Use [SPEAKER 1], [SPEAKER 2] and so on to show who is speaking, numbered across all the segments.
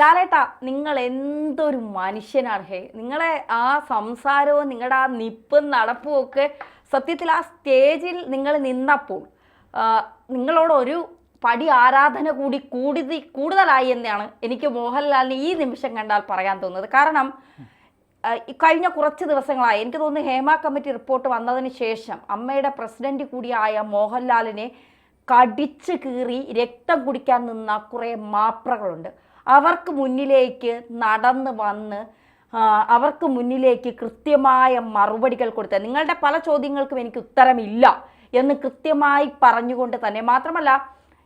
[SPEAKER 1] ലാലേട്ടാ നിങ്ങൾ എന്തൊരു മനുഷ്യനാണ്? ഹേ നിങ്ങളെ ആ സംസാരവും നിങ്ങളുടെ ആ നിപ്പും നടപ്പും ഒക്കെ സത്യത്തിൽ ആ സ്റ്റേജിൽ നിങ്ങൾ നിന്നപ്പോൾ നിങ്ങളോട് ഒരു പടി ആരാധന കൂടി കൂടുതൽ കൂടുതലായി എന്നാണ് എനിക്ക് മോഹൻലാലിന് ഈ നിമിഷം കണ്ടാൽ പറയാൻ തോന്നുന്നത്. കാരണം കഴിഞ്ഞ കുറച്ച് ദിവസങ്ങളായി എനിക്ക് തോന്നുന്നു ഹേമ കമ്മിറ്റി റിപ്പോർട്ട് വന്നതിന് ശേഷം അമ്മയുടെ പ്രസിഡന്റ് കൂടിയായ മോഹൻലാലിനെ കടിച്ചു കീറി രക്തം കുടിക്കാൻ നിന്ന കുറേ മാപ്രകളുണ്ട്. അവർക്ക് മുന്നിലേക്ക് നടന്ന് വന്ന് അവർക്ക് മുന്നിലേക്ക് കൃത്യമായ മറുപടികൾ കൊടുത്ത നിങ്ങളുടെ പല ചോദ്യങ്ങൾക്കും എനിക്ക് ഉത്തരമില്ല എന്ന് കൃത്യമായി പറഞ്ഞുകൊണ്ട് തന്നെ മാത്രമല്ല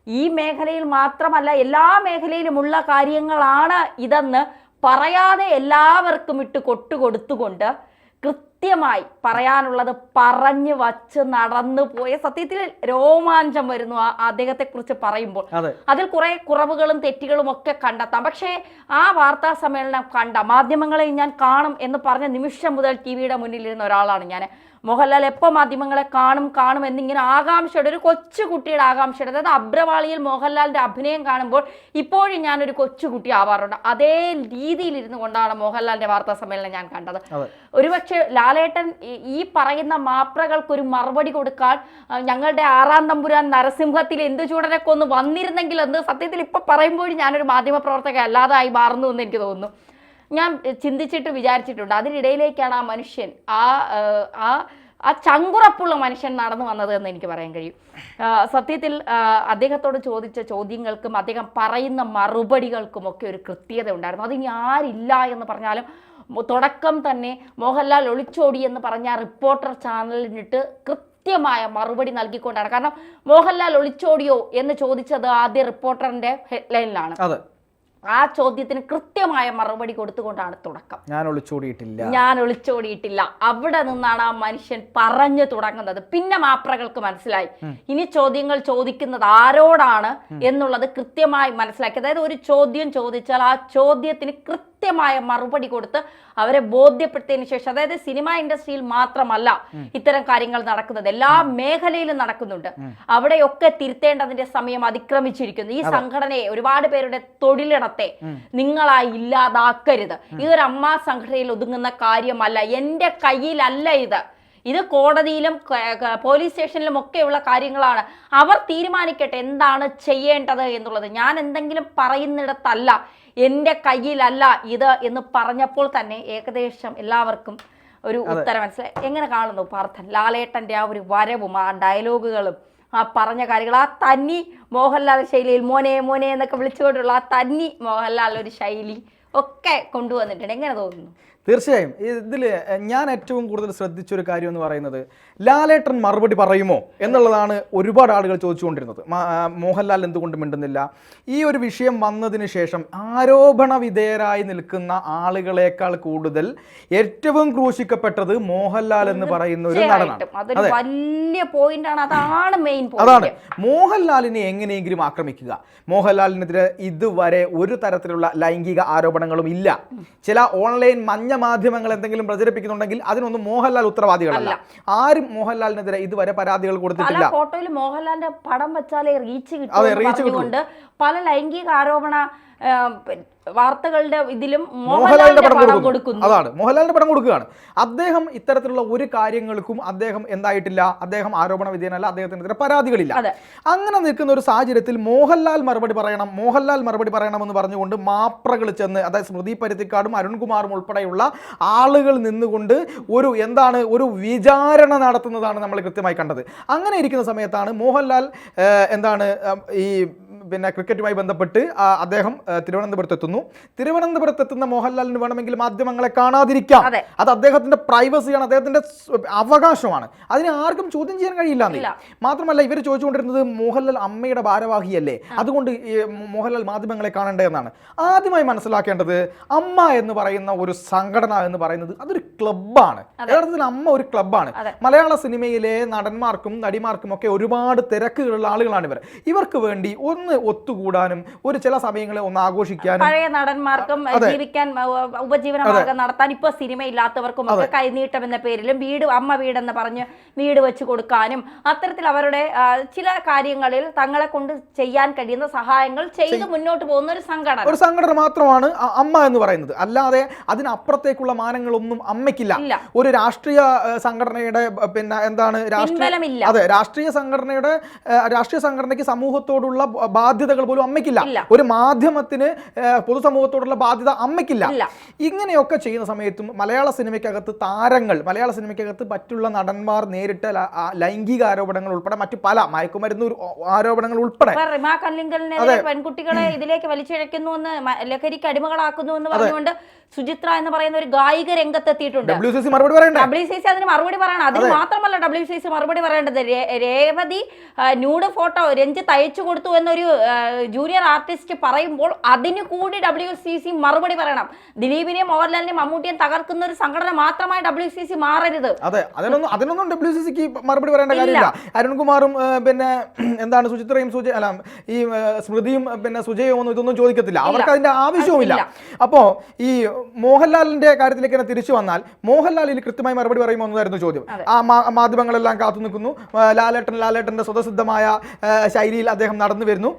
[SPEAKER 1] ഈ മേഖലയിൽ മാത്രമല്ല എല്ലാ മേഖലയിലുമുള്ള കാര്യങ്ങളാണ് ഇതെന്ന് പറയാതെ എല്ലാവർക്കും ഇട്ട് കൊട്ടുകൊടുത്തുകൊണ്ട് കൃത്യമായി പറയാനുള്ളത് പറഞ്ഞു വച്ച് നടന്നു പോയ സത്യത്തിൽ രോമാഞ്ചം വരുന്നു ആ അദ്ദേഹത്തെ കുറിച്ച് പറയുമ്പോൾ അതിൽ കുറെ കുറവുകളും തെറ്റുകളും ഒക്കെ കണ്ടെത്താം. പക്ഷേ ആ വാർത്താ സമ്മേളനം കണ്ട മാധ്യമങ്ങളെ ഞാൻ കാണും എന്ന് പറഞ്ഞ നിമിഷം മുതൽ ടി വിയുടെ മുന്നിലിരുന്ന ഒരാളാണ് ഞാൻ. മോഹൻലാൽ എപ്പോൾ മാധ്യമങ്ങളെ കാണും കാണും എന്നിങ്ങനെ ആകാംക്ഷയുടെ ഒരു കൊച്ചു കുട്ടിയുടെ ആകാംക്ഷയുടെ അതായത് അബ്രവാളിയിൽ മോഹൻലാലിന്റെ അഭിനയം കാണുമ്പോൾ ഇപ്പോഴും ഞാനൊരു കൊച്ചുകുട്ടി ആവാറുണ്ട്. അതേ രീതിയിൽ ഇരുന്നു കൊണ്ടാണ് മോഹൻലാലിന്റെ വാർത്താ സമ്മേളനം ഞാൻ കണ്ടത്. ഒരുപക്ഷെ ലാലേട്ടൻ ഈ- ഈ പറയുന്ന മാപ്രകൾക്കൊരു മറുപടി കൊടുക്കാൻ ഞങ്ങളുടെ ആറാം തമ്പുരാൻ നരസിംഹത്തിൽ എന്തു ചൂടനൊക്കെ ഒന്ന് വന്നിരുന്നെങ്കിൽ എന്ന് സത്യത്തിൽ ഇപ്പോൾ പറയുമ്പോഴും ഞാനൊരു മാധ്യമപ്രവർത്തക അല്ലാതായി മാറുന്നു എന്ന് എനിക്ക് തോന്നുന്നു. ഞാൻ ചിന്തിച്ചിട്ട് വിചാരിച്ചിട്ടുണ്ട്. അതിനിടയിലേക്കാണ് ആ മനുഷ്യൻ ആ ആ, ആ ചങ്കുറപ്പുള്ള മനുഷ്യൻ നടന്നു വന്നത് എന്ന് എനിക്ക് പറയാൻ കഴിയും. സത്യത്തിൽ അദ്ദേഹത്തോട് ചോദിച്ച ചോദ്യങ്ങൾക്കും അദ്ദേഹം പറയുന്ന മറുപടികൾക്കും ഒക്കെ ഒരു കൃത്യത ഉണ്ടായിരുന്നു. അതിനി ആരില്ല എന്ന് പറഞ്ഞാലും തുടക്കം തന്നെ മോഹൻലാൽ ഒളിച്ചോടി എന്ന് പറഞ്ഞ റിപ്പോർട്ടർ ചാനലിനിട്ട് കൃത്യമായ മറുപടി നൽകിക്കൊണ്ടാണ്. കാരണം മോഹൻലാൽ ഒളിച്ചോടിയോ എന്ന് ചോദിച്ചത് ആദ്യ റിപ്പോർട്ടറിന്റെ ഹെഡ്ലൈനിലാണ്.
[SPEAKER 2] അതെ.
[SPEAKER 1] ആ ചോദ്യത്തിന് കൃത്യമായ മറുപടി കൊടുത്തുകൊണ്ടാണ് തുടക്കം.
[SPEAKER 2] ഞാൻ ഒളിച്ചോടിയിട്ടില്ല.
[SPEAKER 1] ഞാൻ ഒളിച്ചോടിയിട്ടില്ല. അവിടെ നിന്നാണ് ആ മനുഷ്യൻ പറഞ്ഞു തുടങ്ങുന്നത്. പിന്നെ മാപ്രകൾക്ക് മനസ്സിലായി. ഇനി ചോദ്യങ്ങൾ ചോദിക്കുന്നത് ആരോടാണ് എന്നുള്ളത് കൃത്യമായി മനസ്സിലാക്കി. അതായത് ഒരു ചോദ്യം ചോദിച്ചാൽ ആ ചോദ്യത്തിന് കൃത്യമായ മറുപടി കൊടുത്ത് അവരെ ബോധ്യപ്പെടുത്തിയതിനു ശേഷം അതായത് സിനിമ ഇൻഡസ്ട്രിയിൽ മാത്രമല്ല ഇത്തരം കാര്യങ്ങൾ നടക്കുന്നത്. എല്ലാ മേഖലയിലും നടക്കുന്നുണ്ട്. അവിടെയൊക്കെ തിരുത്തേണ്ടതിന്റെ സമയം അതിക്രമിച്ചിരിക്കുന്നു. ഈ സംഘടനയെ ഒരുപാട് പേരുടെ തൊഴിലിടത്തെ നിങ്ങളായി ഇല്ലാതാക്കരുത്. ഇതൊരു അമ്മ സംഘടനയിൽ ഒതുങ്ങുന്ന കാര്യമല്ല. എന്റെ കയ്യിലല്ല ഇത്. ഇത് കോടതിയിലും പോലീസ് സ്റ്റേഷനിലും ഒക്കെയുള്ള കാര്യങ്ങളാണ്. അവർ തീരുമാനിക്കട്ടെ എന്താണ് ചെയ്യേണ്ടത് എന്നുള്ളത്. ഞാൻ എന്തെങ്കിലും പറയുന്നിടത്തല്ല. എന്റെ കയ്യിലല്ല ഇത് എന്ന് പറഞ്ഞപ്പോൾ തന്നെ ഏകദേശം എല്ലാവർക്കും ഒരു ഉത്തരം മനസ്സിലായി. എങ്ങനെ കാണുന്നു പാർത്ഥൻ? ലാലേട്ടന്റെ ആ ഒരു വരവും ആ ഡയലോഗുകളും ആ പറഞ്ഞ കാര്യങ്ങൾ ആ തന്നി മോഹൻലാൽ ശൈലിയിൽ മോനെ മോനെ എന്നൊക്കെ വിളിച്ചുകൊണ്ടുള്ള ആ തന്നി മോഹൻലാൽ ഒരു ശൈലി ഒക്കെ കൊണ്ടുവന്നിട്ടുണ്ട്. എങ്ങനെ തോന്നുന്നു?
[SPEAKER 2] തീർച്ചയായും. ഇതിൽ ഞാൻ ഏറ്റവും കൂടുതൽ ശ്രദ്ധിച്ചൊരു കാര്യം എന്ന് പറയുന്നത് ലാലേട്ടൻ മറുപടി പറയുമോ എന്നുള്ളതാണ് ഒരുപാട് ആളുകൾ ചോദിച്ചുകൊണ്ടിരുന്നത്. മോഹൻലാൽ എന്തുകൊണ്ട് മിണ്ടുന്നില്ല? ഈ ഒരു വിഷയം വന്നതിന് ശേഷം ആരോപണ വിധേയരായി നിൽക്കുന്ന ആളുകളെക്കാൾ കൂടുതൽ ഏറ്റവും ക്രൂശിക്കപ്പെട്ടത് മോഹൻലാൽ എന്ന് പറയുന്ന ഒരു നടനാണ്.
[SPEAKER 1] വലിയ പോയിന്റാണ് അതാണ് മെയിൻ
[SPEAKER 2] അതാണ്. മോഹൻലാലിനെ എങ്ങനെയെങ്കിലും ആക്രമിക്കുക. മോഹൻലാലിനെതിരെ ഇതുവരെ ഒരു തരത്തിലുള്ള ലൈംഗിക ആരോപണങ്ങളും ഇല്ല. ചില ഓൺലൈൻ മഞ്ഞ മാധ്യമങ്ങൾ എന്തെങ്കിലും പ്രചരിപ്പിക്കുന്നുണ്ടെങ്കിൽ അതിനൊന്നും മോഹൻലാൽ ഉത്തരവാദികളല്ല. ആരും മോഹൻലാലിനെതിരെ ഇതുവരെ പരാതികൾ കൊടുത്തിട്ടില്ല.
[SPEAKER 1] ഫോട്ടോയിൽ മോഹൻലാലിന്റെ പടം വെച്ചാലേ റീച്ച് കിട്ടും പല ലൈംഗിക ആരോപണ വാർത്തകളുടെ ഇതിലും
[SPEAKER 2] മോഹൻലാലിന്റെ പടം കൊടുക്കുന്നു. അതാണ്. മോഹൻലാലിന്റെ പടം കൊടുക്കുകയാണ്. അദ്ദേഹം ഇത്തരത്തിലുള്ള ഒരു കാര്യങ്ങൾക്കും അദ്ദേഹം എന്തായിട്ടില്ല. അദ്ദേഹം ആരോപണ വിധേയനല്ല. അദ്ദേഹത്തിനെതിരെ പരാതികളില്ല. അങ്ങനെ നിൽക്കുന്ന ഒരു സാഹചര്യത്തിൽ മോഹൻലാൽ മറുപടി പറയണം. മോഹൻലാൽ മറുപടി പറയണമെന്ന് പറഞ്ഞുകൊണ്ട് മാപ്രകൾ ചെന്ന് അതായത് സ്മൃതി പരുത്തിക്കാടും അരുൺകുമാറും ഉൾപ്പെടെയുള്ള ആളുകൾ നിന്നുകൊണ്ട് ഒരു എന്താണ് ഒരു വിചാരണ നടത്തുന്നതാണ് നമ്മൾ കൃത്യമായി കണ്ടത്. അങ്ങനെ ഇരിക്കുന്ന സമയത്താണ് മോഹൻലാൽ എന്താണ് ഈ പിന്നെ ക്രിക്കറ്റുമായി ബന്ധപ്പെട്ട് അദ്ദേഹം തിരുവനന്തപുരത്ത് എത്തുന്നു തിരുവനന്തപുരത്ത് എത്തുന്ന മോഹൻലാലിന് വേണമെങ്കിൽ മാധ്യമങ്ങളെ കാണാതിരിക്കാം.
[SPEAKER 1] അത്.
[SPEAKER 2] അദ്ദേഹത്തിന്റെ പ്രൈവസിയാണ് അദ്ദേഹത്തിന്റെ അവകാശമാണ്. അതിനെ ആർക്കും ചോദ്യം ചെയ്യാൻ കഴിയില്ല മാത്രമല്ല ഇവർ ചോദിച്ചുകൊണ്ടിരുന്നത് മോഹൻലാൽ അമ്മയുടെ ഭാരവാഹിയല്ലേ? അതുകൊണ്ട് മോഹൻലാൽ മാധ്യമങ്ങളെ കാണണ്ടേ എന്നാണ്. ആദ്യമായി മനസ്സിലാക്കേണ്ടത് അമ്മ എന്ന് പറയുന്ന ഒരു സംഘടന എന്ന് പറയുന്നത് അതൊരു ക്ലബ്ബാണ്. യഥാർത്ഥത്തിൽ അമ്മ ഒരു ക്ലബ്ബാണ്. മലയാള സിനിമയിലെ നടന്മാർക്കും നടിമാർക്കും ഒക്കെ ഒരുപാട് തിരക്കുകളുള്ള ആളുകളാണ് ഇവർ ഇവർക്ക് വേണ്ടി ഒന്ന് ഒത്തുകൂടാനും ഒരു ചില സമയങ്ങളിൽ ഒന്ന് ആഘോഷിക്കാനും.
[SPEAKER 1] പഴയ നടന്മാർക്കും ജീവിക്കാൻ ഉപജീവനമാർഗം ഉപജീവന മാർഗം നടത്താൻ ഇപ്പൊ സിനിമ ഇല്ലാത്തവർക്കും ഒക്കെ കൈനീട്ടം എന്ന പേരിലും വീട് അമ്മ വീടെന്ന് പറഞ്ഞ് വീട് വെച്ച് കൊടുക്കാനും അത്തരത്തിൽ അവരുടെ ചില കാര്യങ്ങളിൽ തങ്ങളെ കൊണ്ട് ചെയ്യാൻ കഴിയുന്ന സഹായങ്ങൾ ചെയ്ത് മുന്നോട്ട് പോകുന്ന ഒരു സംഘടന.
[SPEAKER 2] ഒരു സംഘടന മാത്രമാണ് അമ്മ എന്ന് പറയുന്നത്. അല്ലാതെ അതിനപ്പുറത്തേക്കുള്ള മാനങ്ങളൊന്നും അമ്മയ്ക്കില്ല. ഒരു രാഷ്ട്രീയ സംഘടനയുടെ പിന്നെ എന്താണ് രാഷ്ട്രീയ അതെ രാഷ്ട്രീയ സംഘടനയുടെ രാഷ്ട്രീയ സംഘടനയ്ക്ക് സമൂഹത്തോടുള്ള ബാധ്യതകൾ പോലും അമ്മയ്ക്കില്ല. ഒരു മാധ്യമത്തിന് പൊതുസമൂഹത്തോടുള്ള ബാധ്യത അമ്മയ്ക്കില്ല. ഇങ്ങനെയൊക്കെ ചെയ്യുന്ന സമയത്തും മലയാള സിനിമയ്ക്കകത്ത് താരങ്ങൾ മലയാള സിനിമയ്ക്കകത്ത് മറ്റുള്ള നടന്മാർ നേരിട്ട ലൈംഗിക ആരോപണങ്ങൾ ഉൾപ്പെടെ മറ്റു പല മയക്കുമരുന്ന് ആരോപണങ്ങൾ ഉൾപ്പെടെ.
[SPEAKER 1] പെൺകുട്ടികളെ ഇതിലേക്ക് വലിച്ചിഴക്കുന്നു എന്ന് ലഹരിക്ക് അടിമകളാക്കുന്നു എന്ന് പറഞ്ഞുകൊണ്ട് സുചിത്ര എന്ന് പറയുന്ന ഒരു ഗായിക രംഗത്തെത്തിയിട്ടുണ്ട്.
[SPEAKER 2] ഡബ്ല്യു സി സി മറുപടി പറയണ്ട?
[SPEAKER 1] ഡബ്ല്യു സി സി അതിന് മറുപടി പറയണം. അതിന് മാത്രമല്ല ഡബ്ല്യു സി സി മറുപടി പറയേണ്ടത്. രേവതി ന്യൂഡ് ഫോട്ടോ രഞ്ജിത്ത് അയച്ചു കൊടുത്തു എന്നൊരു ജൂനിയർ ആർട്ടിസ്റ്റ് പറയുമ്പോൾ അതിന് കൂടി ഡബ്ല്യു സി സി മറുപടി പറയണം. ദിലീപിനെയും മോഹൻലാലിനെയും മമ്മൂട്ടിയും തകർക്കുന്ന ഒരു സംഘടന മാത്രമായി ഡബ്ല്യു സി സി മാറരുത്.
[SPEAKER 2] അതെ. അതിനൊന്നും അതിനൊന്നും ഡബ്ല്യു സി സിക്ക് മറുപടി പറയേണ്ട കാര്യമില്ല. അരുൺകുമാറും പിന്നെ എന്താണ് സുചിത്രയും സുജ അല്ല ഈ സ്മൃതിയും പിന്നെ സുജയോ ഒന്നും ഇതൊന്നും ചോദിക്കത്തില്ല. അവർക്ക് അതിന്റെ ആവശ്യവുമില്ല.
[SPEAKER 1] ഇല്ല.
[SPEAKER 2] അപ്പോ ഈ മോഹൻലാലിന്റെ കാര്യത്തിലേക്ക് തന്നെ തിരിച്ചു വന്നാൽ മോഹൻലാൽ ഇതിൽ കൃത്യമായി മറുപടി പറയുമോ എന്നതായിരുന്നു ചോദ്യം. ആ മാധ്യമങ്ങളെല്ലാം കാത്തു നിൽക്കുന്നു. ലാലേട്ടൻ ലാലേട്ടന്റെ സ്വതസിദ്ധമായ ശൈലിയിൽ അദ്ദേഹം നടന്നു വരുന്നു.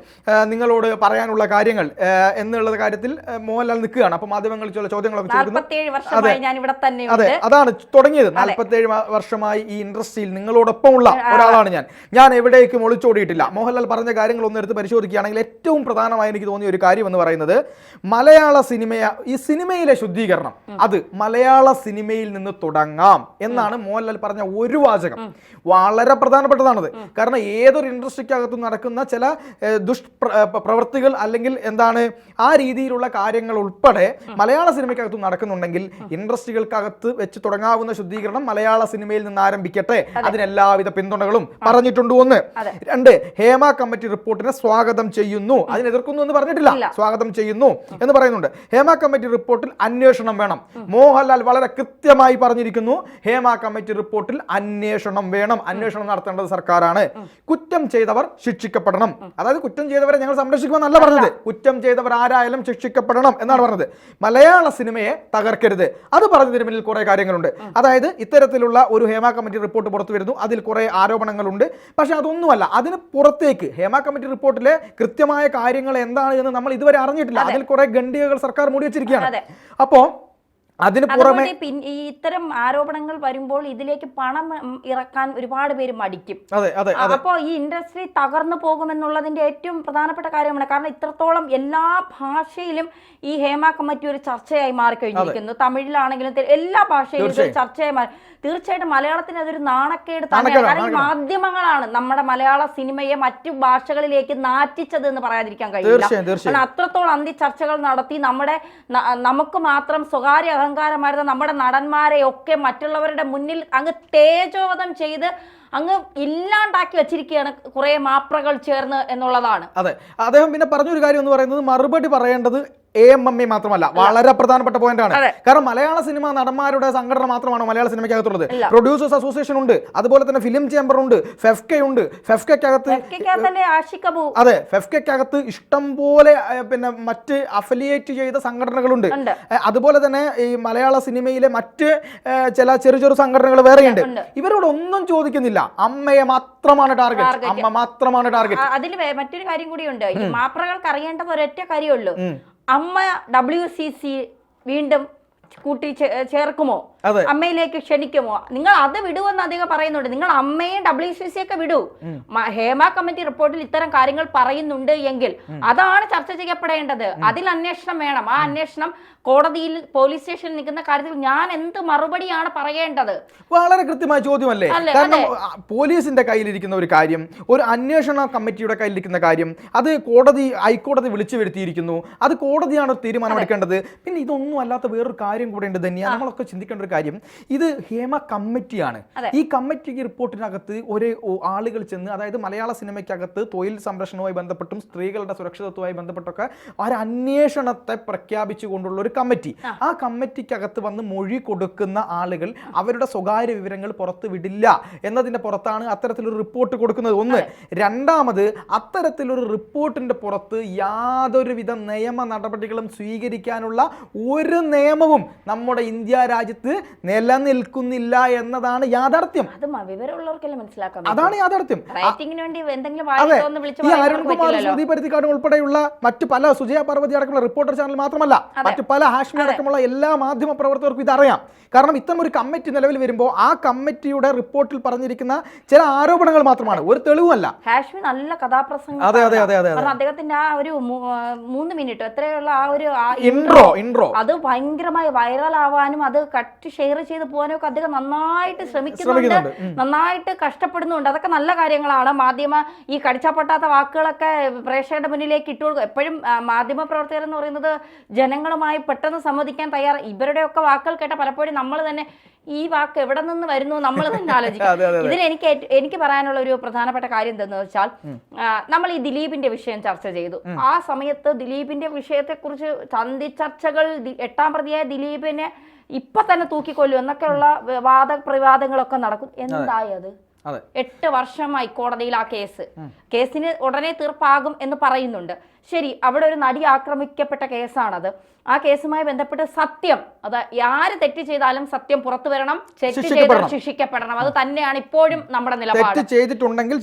[SPEAKER 2] നിങ്ങളോട് പറയാനുള്ള കാര്യങ്ങൾ എന്നുള്ള കാര്യത്തിൽ മോഹൻലാൽ നിൽക്കുകയാണ്. അപ്പൊ മാധ്യമങ്ങൾ ചില ചോദ്യങ്ങളൊക്കെ ചോദിക്കുന്നു. അതെ. അതാണ് തുടങ്ങിയത്. നാൽപ്പത്തേഴ് വർഷമായി ഈ ഇൻഡസ്ട്രിയിൽ നിങ്ങളോടൊപ്പമുള്ള ഒരാളാണ് ഞാൻ. ഞാൻ എവിടേക്കും ഒളിച്ചോടിയിട്ടില്ല. മോഹൻലാൽ പറഞ്ഞ കാര്യങ്ങൾ ഒന്ന് എടുത്ത് പരിശോധിക്കുകയാണെങ്കിൽ ഏറ്റവും പ്രധാനമായി എനിക്ക് തോന്നിയ ഒരു കാര്യം എന്ന് പറയുന്നത് മലയാള സിനിമയ ഈ സിനിമയിലെ ശുദ്ധീകരണം. അത് മലയാള സിനിമയിൽ നിന്ന് തുടങ്ങാം എന്നാണ് മോഹൻലാൽ പറഞ്ഞ ഒരു വാചകം. വളരെ പ്രധാനപ്പെട്ടതാണത്. കാരണം ഏതൊരു ഇൻഡസ്ട്രിക്കകത്തും നടക്കുന്ന ചില ദുഷ്പ്രവൃത്തികൾ ദുഷ്പ്ര പ്രവൃത്തികൾ അല്ലെങ്കിൽ എന്താണ് ആ രീതിയിലുള്ള കാര്യങ്ങൾ ഉൾപ്പെടെ മലയാള സിനിമയ്ക്കകത്തും നടക്കുന്നുണ്ടെങ്കിൽ ഇൻഡസ്ട്രികൾക്കകത്ത് വെച്ച് തുടങ്ങാവുന്ന ശുദ്ധീകരണം മലയാള സിനിമയിൽ നിന്ന് ആരംഭിക്കട്ടെ. അതിന് എല്ലാവിധ പിന്തുണകളും പറഞ്ഞിട്ടുണ്ട് ഒന്ന്. രണ്ട് ഹേമ കമ്മിറ്റി റിപ്പോർട്ടിനെ സ്വാഗതം ചെയ്യുന്നു. അതിനെതിർക്കുന്നു എന്ന് പറഞ്ഞിട്ടില്ല. സ്വാഗതം ചെയ്യുന്നു എന്ന് പറയുന്നുണ്ട്. ഹേമ കമ്മിറ്റി റിപ്പോർട്ടിൽ അന്വേഷണം വേണം. മോഹൻലാൽ വളരെ കൃത്യമായി പറഞ്ഞിരിക്കുന്നു ഹേമ കമ്മിറ്റി റിപ്പോർട്ടിൽ അന്വേഷണം വേണം. അന്വേഷണം നടത്തേണ്ടത് സർക്കാരാണ്. കുറ്റം ചെയ്തവർ ശിക്ഷിക്കപ്പെടണം. അതായത് കുറ്റം ചെയ്തവരെ ഞങ്ങൾ സംരക്ഷിക്കുമെന്നല്ല പറഞ്ഞത്. കുറ്റം ചെയ്തവർ ആരായാലും ശിക്ഷിക്കപ്പെടണം എന്നാണ് പറഞ്ഞത്. മലയാള സിനിമയെ തകർക്കരുത്. അത് പറഞ്ഞതിന് പിന്നിൽ കുറെ കാര്യങ്ങളുണ്ട്. അതായത് ഇത്തരത്തിലുള്ള ഒരു ഹേമ കമ്മിറ്റി റിപ്പോർട്ട് പുറത്തു വരുന്നു. അതിൽ കുറെ ആരോപണങ്ങളുണ്ട്. പക്ഷെ അതൊന്നുമല്ല. അതിന് പുറത്തേക്ക് ഹേമ കമ്മിറ്റി റിപ്പോർട്ടിലെ കൃത്യമായ കാര്യങ്ങൾ എന്താണ് എന്ന് നമ്മൾ ഇതുവരെ അറിഞ്ഞിട്ടില്ല. അതിൽ കുറെ ഗണ്ഡികകൾ സർക്കാർ മൂടി വെച്ചിരിക്കുകയാണ്.
[SPEAKER 1] അതെ.
[SPEAKER 2] അതിന് പുറമെ
[SPEAKER 1] ഇത്തരം ആരോപണങ്ങൾ വരുമ്പോൾ ഇതിലേക്ക് പണം ഇറക്കാൻ ഒരുപാട് പേര് മടിക്കും.
[SPEAKER 2] അതെ അതെ അതെ.
[SPEAKER 1] അപ്പോൾ ഈ ഇൻഡസ്ട്രി തകർന്നു പോകുമെന്നുള്ളതിന്റെ ഏറ്റവും പ്രധാനപ്പെട്ട കാര്യമാണ്. കാരണം ഇത്രത്തോളം എല്ലാ ഭാഷയിലും ഈ ഹേമ കമ്മിറ്റി ഒരു ചർച്ചയായി മാറിക്കഴിഞ്ഞിരിക്കുന്നു. തമിഴിലാണെങ്കിലും എല്ലാ ഭാഷയിലും ചർച്ചയായി മാറി. തീർച്ചയായിട്ടും മലയാളത്തിന് അതൊരു നാണക്കേട് തന്നെയാണ്. കാരണം ഈ മാധ്യമങ്ങളാണ് നമ്മുടെ മലയാള സിനിമയെ മറ്റു ഭാഷകളിലേക്ക് നാറ്റിച്ചത് എന്ന് പറയാതിരിക്കാൻ കഴിയില്ല. അത്രത്തോളം അന്തി ചർച്ചകൾ നടത്തി നമ്മുടെ നമുക്ക് മാത്രം സ്വകാര്യ അഹങ്കാരമായിരുന്ന നമ്മുടെ നടന്മാരെ ഒക്കെ മറ്റുള്ളവരുടെ മുന്നിൽ അങ്ങ് തേജോവധം ചെയ്ത് അങ്ങ് ഇല്ലാണ്ടാക്കി വെച്ചിരിക്കുകയാണ് കുറെ മാപ്രകൾ ചേർന്ന് എന്നുള്ളതാണ്.
[SPEAKER 2] അതെ. അദ്ദേഹം പിന്നെ പറഞ്ഞൊരു കാര്യം എന്ന് പറയുന്നത് മറുപടി പറയേണ്ടത് എ എം എം എ മാത്രമല്ല വളരെ പ്രധാനപ്പെട്ട പോയിന്റ് ആണ്. കാരണം മലയാള സിനിമ നടന്മാരുടെ സംഘടന മാത്രമാണ് മലയാള സിനിമയ്ക്കകത്തുള്ളത്.
[SPEAKER 1] അകത്തുള്ളത്
[SPEAKER 2] പ്രൊഡ്യൂസേഴ്സ് അസോസിയേഷൻ ഉണ്ട് അതുപോലെ തന്നെ ഫിലിം ചേംബർ ഉണ്ട് ഫെഫ്കെ ഉണ്ട്.
[SPEAKER 1] ഫെഫ്കെക്കകത്ത്
[SPEAKER 2] അതെ ഫെഫ്കെക്കകത്ത് ഇഷ്ടം പോലെ പിന്നെ മറ്റ് അഫിലിയേറ്റ് ചെയ്ത സംഘടനകളുണ്ട്. അതുപോലെ തന്നെ ഈ മലയാള സിനിമയിലെ മറ്റ് ചില ചെറു ചെറു സംഘടനകൾ വേറെയുണ്ട്. ഇവരോട് ഒന്നും ചോദിക്കുന്നില്ല. അമ്മയെ മാത്രമാണ് ടാർഗറ്റ് അമ്മ മാത്രമാണ് ടാർഗറ്റ്
[SPEAKER 1] അതിൽ മറ്റൊരു കാര്യം കൂടിയുണ്ട്. ഈ മാപ്രകൾക്ക് അറിയേണ്ടത് ഒരൊറ്റ കാര്യമുള്ളൂ. അമ്മ ഡബ്ല്യു വീണ്ടും കൂട്ടി ചേർക്കുമോ? അമ്മയിലേക്ക് ക്ഷണിക്കുമോ? നിങ്ങൾ അത് വിടുവെന്ന് അദ്ദേഹം പറയുന്നുണ്ട്. നിങ്ങൾ അമ്മയും ഡബ്ല്യു സി സി ഒക്കെ വിടൂ. ഹേമ കമ്മിറ്റി റിപ്പോർട്ടിൽ ഇത്തരം കാര്യങ്ങൾ പറയുന്നുണ്ട് എങ്കിൽ അതാണ് ചർച്ച ചെയ്യപ്പെടേണ്ടത്. അതിൽ അന്വേഷണം വേണം. ആ അന്വേഷണം കോടതിയിൽ പോലീസ് സ്റ്റേഷനിൽ നിൽക്കുന്ന കാര്യത്തിൽ ഞാൻ എന്ത് മറുപടിയാണ് പറയേണ്ടത്?
[SPEAKER 2] വളരെ കൃത്യമായ ചോദ്യമല്ലേ? കാരണം പോലീസിന്റെ കയ്യിലിരിക്കുന്ന ഒരു കാര്യം ഒരു അന്വേഷണ കമ്മിറ്റിയുടെ കയ്യിലിരിക്കുന്ന കാര്യം അത് കോടതി ഹൈക്കോടതി വിളിച്ചു വരുത്തിയിരിക്കുന്നു. അത് കോടതിയാണ് തീരുമാനമെടുക്കേണ്ടത്. പിന്നെ ഇതൊന്നും അല്ലാത്ത വേറൊരു കാര്യം കാര്യം കൂടെ ഉണ്ട് ധന്യ നമ്മളൊക്കെ ചിന്തിക്കേണ്ട ഒരു കാര്യം ഇത് ഹേമ കമ്മിറ്റിയാണ്. ഈ കമ്മിറ്റി റിപ്പോർട്ടിനകത്ത് ഒരു ആളുകൾ ചെന്ന് അതായത് മലയാള സിനിമയ്ക്കകത്ത് തൊഴിൽ സംരക്ഷണവുമായി ബന്ധപ്പെട്ടും സ്ത്രീകളുടെ സുരക്ഷിതത്വമായി ബന്ധപ്പെട്ടൊക്കെ ഒരു അന്വേഷണത്തെ പ്രഖ്യാപിച്ചുകൊണ്ടുള്ള ഒരു കമ്മിറ്റി. ആ. കമ്മിറ്റിക്കകത്ത് വന്ന് മൊഴി കൊടുക്കുന്ന ആളുകൾ അവരുടെ സ്വകാര്യ വിവരങ്ങൾ പുറത്ത് വിടില്ല എന്നതിന്റെ പുറത്താണ് അത്തരത്തിലൊരു റിപ്പോർട്ട് കൊടുക്കുന്നത്. ഒന്ന്. രണ്ടാമത് അത്തരത്തിലൊരു റിപ്പോർട്ടിന്റെ പുറത്ത് യാതൊരുവിധ നിയമ നടപടികളും സ്വീകരിക്കാനുള്ള ഒരു നിയമവും നമ്മുടെ ഇന്ത്യ രാജ്യത്ത് നിലനിൽക്കുന്നില്ല എന്നതാണ് യാഥാർത്ഥ്യം. അതാണ് യാഥാർത്ഥ്യം. അതെ. ഈ അരുൺകുമാർ. ശ്രുതി പരുത്തിക്കാട് ഉൾപ്പെടെയുള്ള മറ്റു പല സുജയ പാർവതി അടക്കമുള്ള റിപ്പോർട്ടർ ചാനൽ മാത്രമല്ല മറ്റു പല ഹാഷ്മി അടക്കമുള്ള എല്ലാ മാധ്യമ പ്രവർത്തകർക്കും ഇതറിയാം. കാരണം ഇത്തരം ഒരു കമ്മിറ്റി നിലവിൽ വരുമ്പോൾ ആ കമ്മിറ്റിയുടെ റിപ്പോർട്ടിൽ പറഞ്ഞിരിക്കുന്ന ചില ആരോപണങ്ങൾ മാത്രമാണ്. ഒരു തെളിവുമല്ല.
[SPEAKER 1] ഹാഷ്മി നല്ല കഥാപ്രസംഗം
[SPEAKER 2] അതെ, അതെ, അതെ, അതെ.
[SPEAKER 1] അദ്ദേഹത്തിന്റെ ആ ഒരു മൂന്ന് മിനിറ്റ് എത്രയുള്ള ആ ഒരു
[SPEAKER 2] ഇൻട്രോ ഇൻട്രോ
[SPEAKER 1] അത് ഭയങ്കരമായി വൈറൽ ആവാനും അത് കട്ട് ഷെയർ ചെയ്ത് പോകാനും ഒക്കെ അദ്ദേഹം നന്നായിട്ട് ശ്രമിക്കുന്നുണ്ട്. നന്നായിട്ട് കഷ്ടപ്പെടുന്നുണ്ട്. അതൊക്കെ നല്ല കാര്യങ്ങളാണ്. മാധ്യമ ഈ കടിച്ചപ്പൊട്ടാത്ത വാക്കുകളൊക്കെ പ്രേക്ഷകരുടെ മുന്നിലേക്ക് ഇട്ടു കൊടുക്കും. എപ്പോഴും മാധ്യമ പ്രവർത്തകർ എന്ന് പറയുന്നത് ജനങ്ങളുമായി പെട്ടെന്ന് സംവദിക്കാൻ തയ്യാർ ഇവരുടെയൊക്കെ വാക്കുകൾ കേട്ട പലപ്പോഴും നമ്മൾ തന്നെ ഈ വാക്ക് എവിടെ നിന്ന് വരുന്നു നമ്മൾ തന്നെ ആലോചിക്കും. ഇതിൽ എനിക്ക് എനിക്ക് പറയാനുള്ള ഒരു പ്രധാനപ്പെട്ട കാര്യം എന്തെന്ന് വെച്ചാൽ നമ്മൾ ഈ ദിലീപിന്റെ വിഷയം ചർച്ച ചെയ്തു. ആ സമയത്ത് ദിലീപിന്റെ വിഷയത്തെക്കുറിച്ച് ചന്തി ചർച്ചകൾ എട്ടാം പ്രതിയായ ദിലീപിനെ ഇപ്പൊ തന്നെ തൂക്കിക്കൊല്ലു എന്നൊക്കെയുള്ള വാദ പ്രവാദങ്ങളൊക്കെ നടക്കും. എന്തായി അത്? എട്ട് വർഷമായി കോടതിയിൽ ആ കേസ്. കേസിന് ഉടനെ തീർപ്പാകും എന്ന് പറയുന്നുണ്ട്. ശരി അവിടെ ഒരു നടി ആക്രമിക്കപ്പെട്ട കേസാണത്. ആ കേസുമായി ബന്ധപ്പെട്ട് സത്യം അത് ആര് തെറ്റ് ചെയ്താലും സത്യം പുറത്തു വരണം തെറ്റ് ചെയ്താൽ
[SPEAKER 2] ശിക്ഷിക്കപ്പെടണം.
[SPEAKER 1] അത് തന്നെയാണ് ഇപ്പോഴും നമ്മുടെ നിലപാട്.
[SPEAKER 2] ചെയ്തിട്ടുണ്ടെങ്കിൽ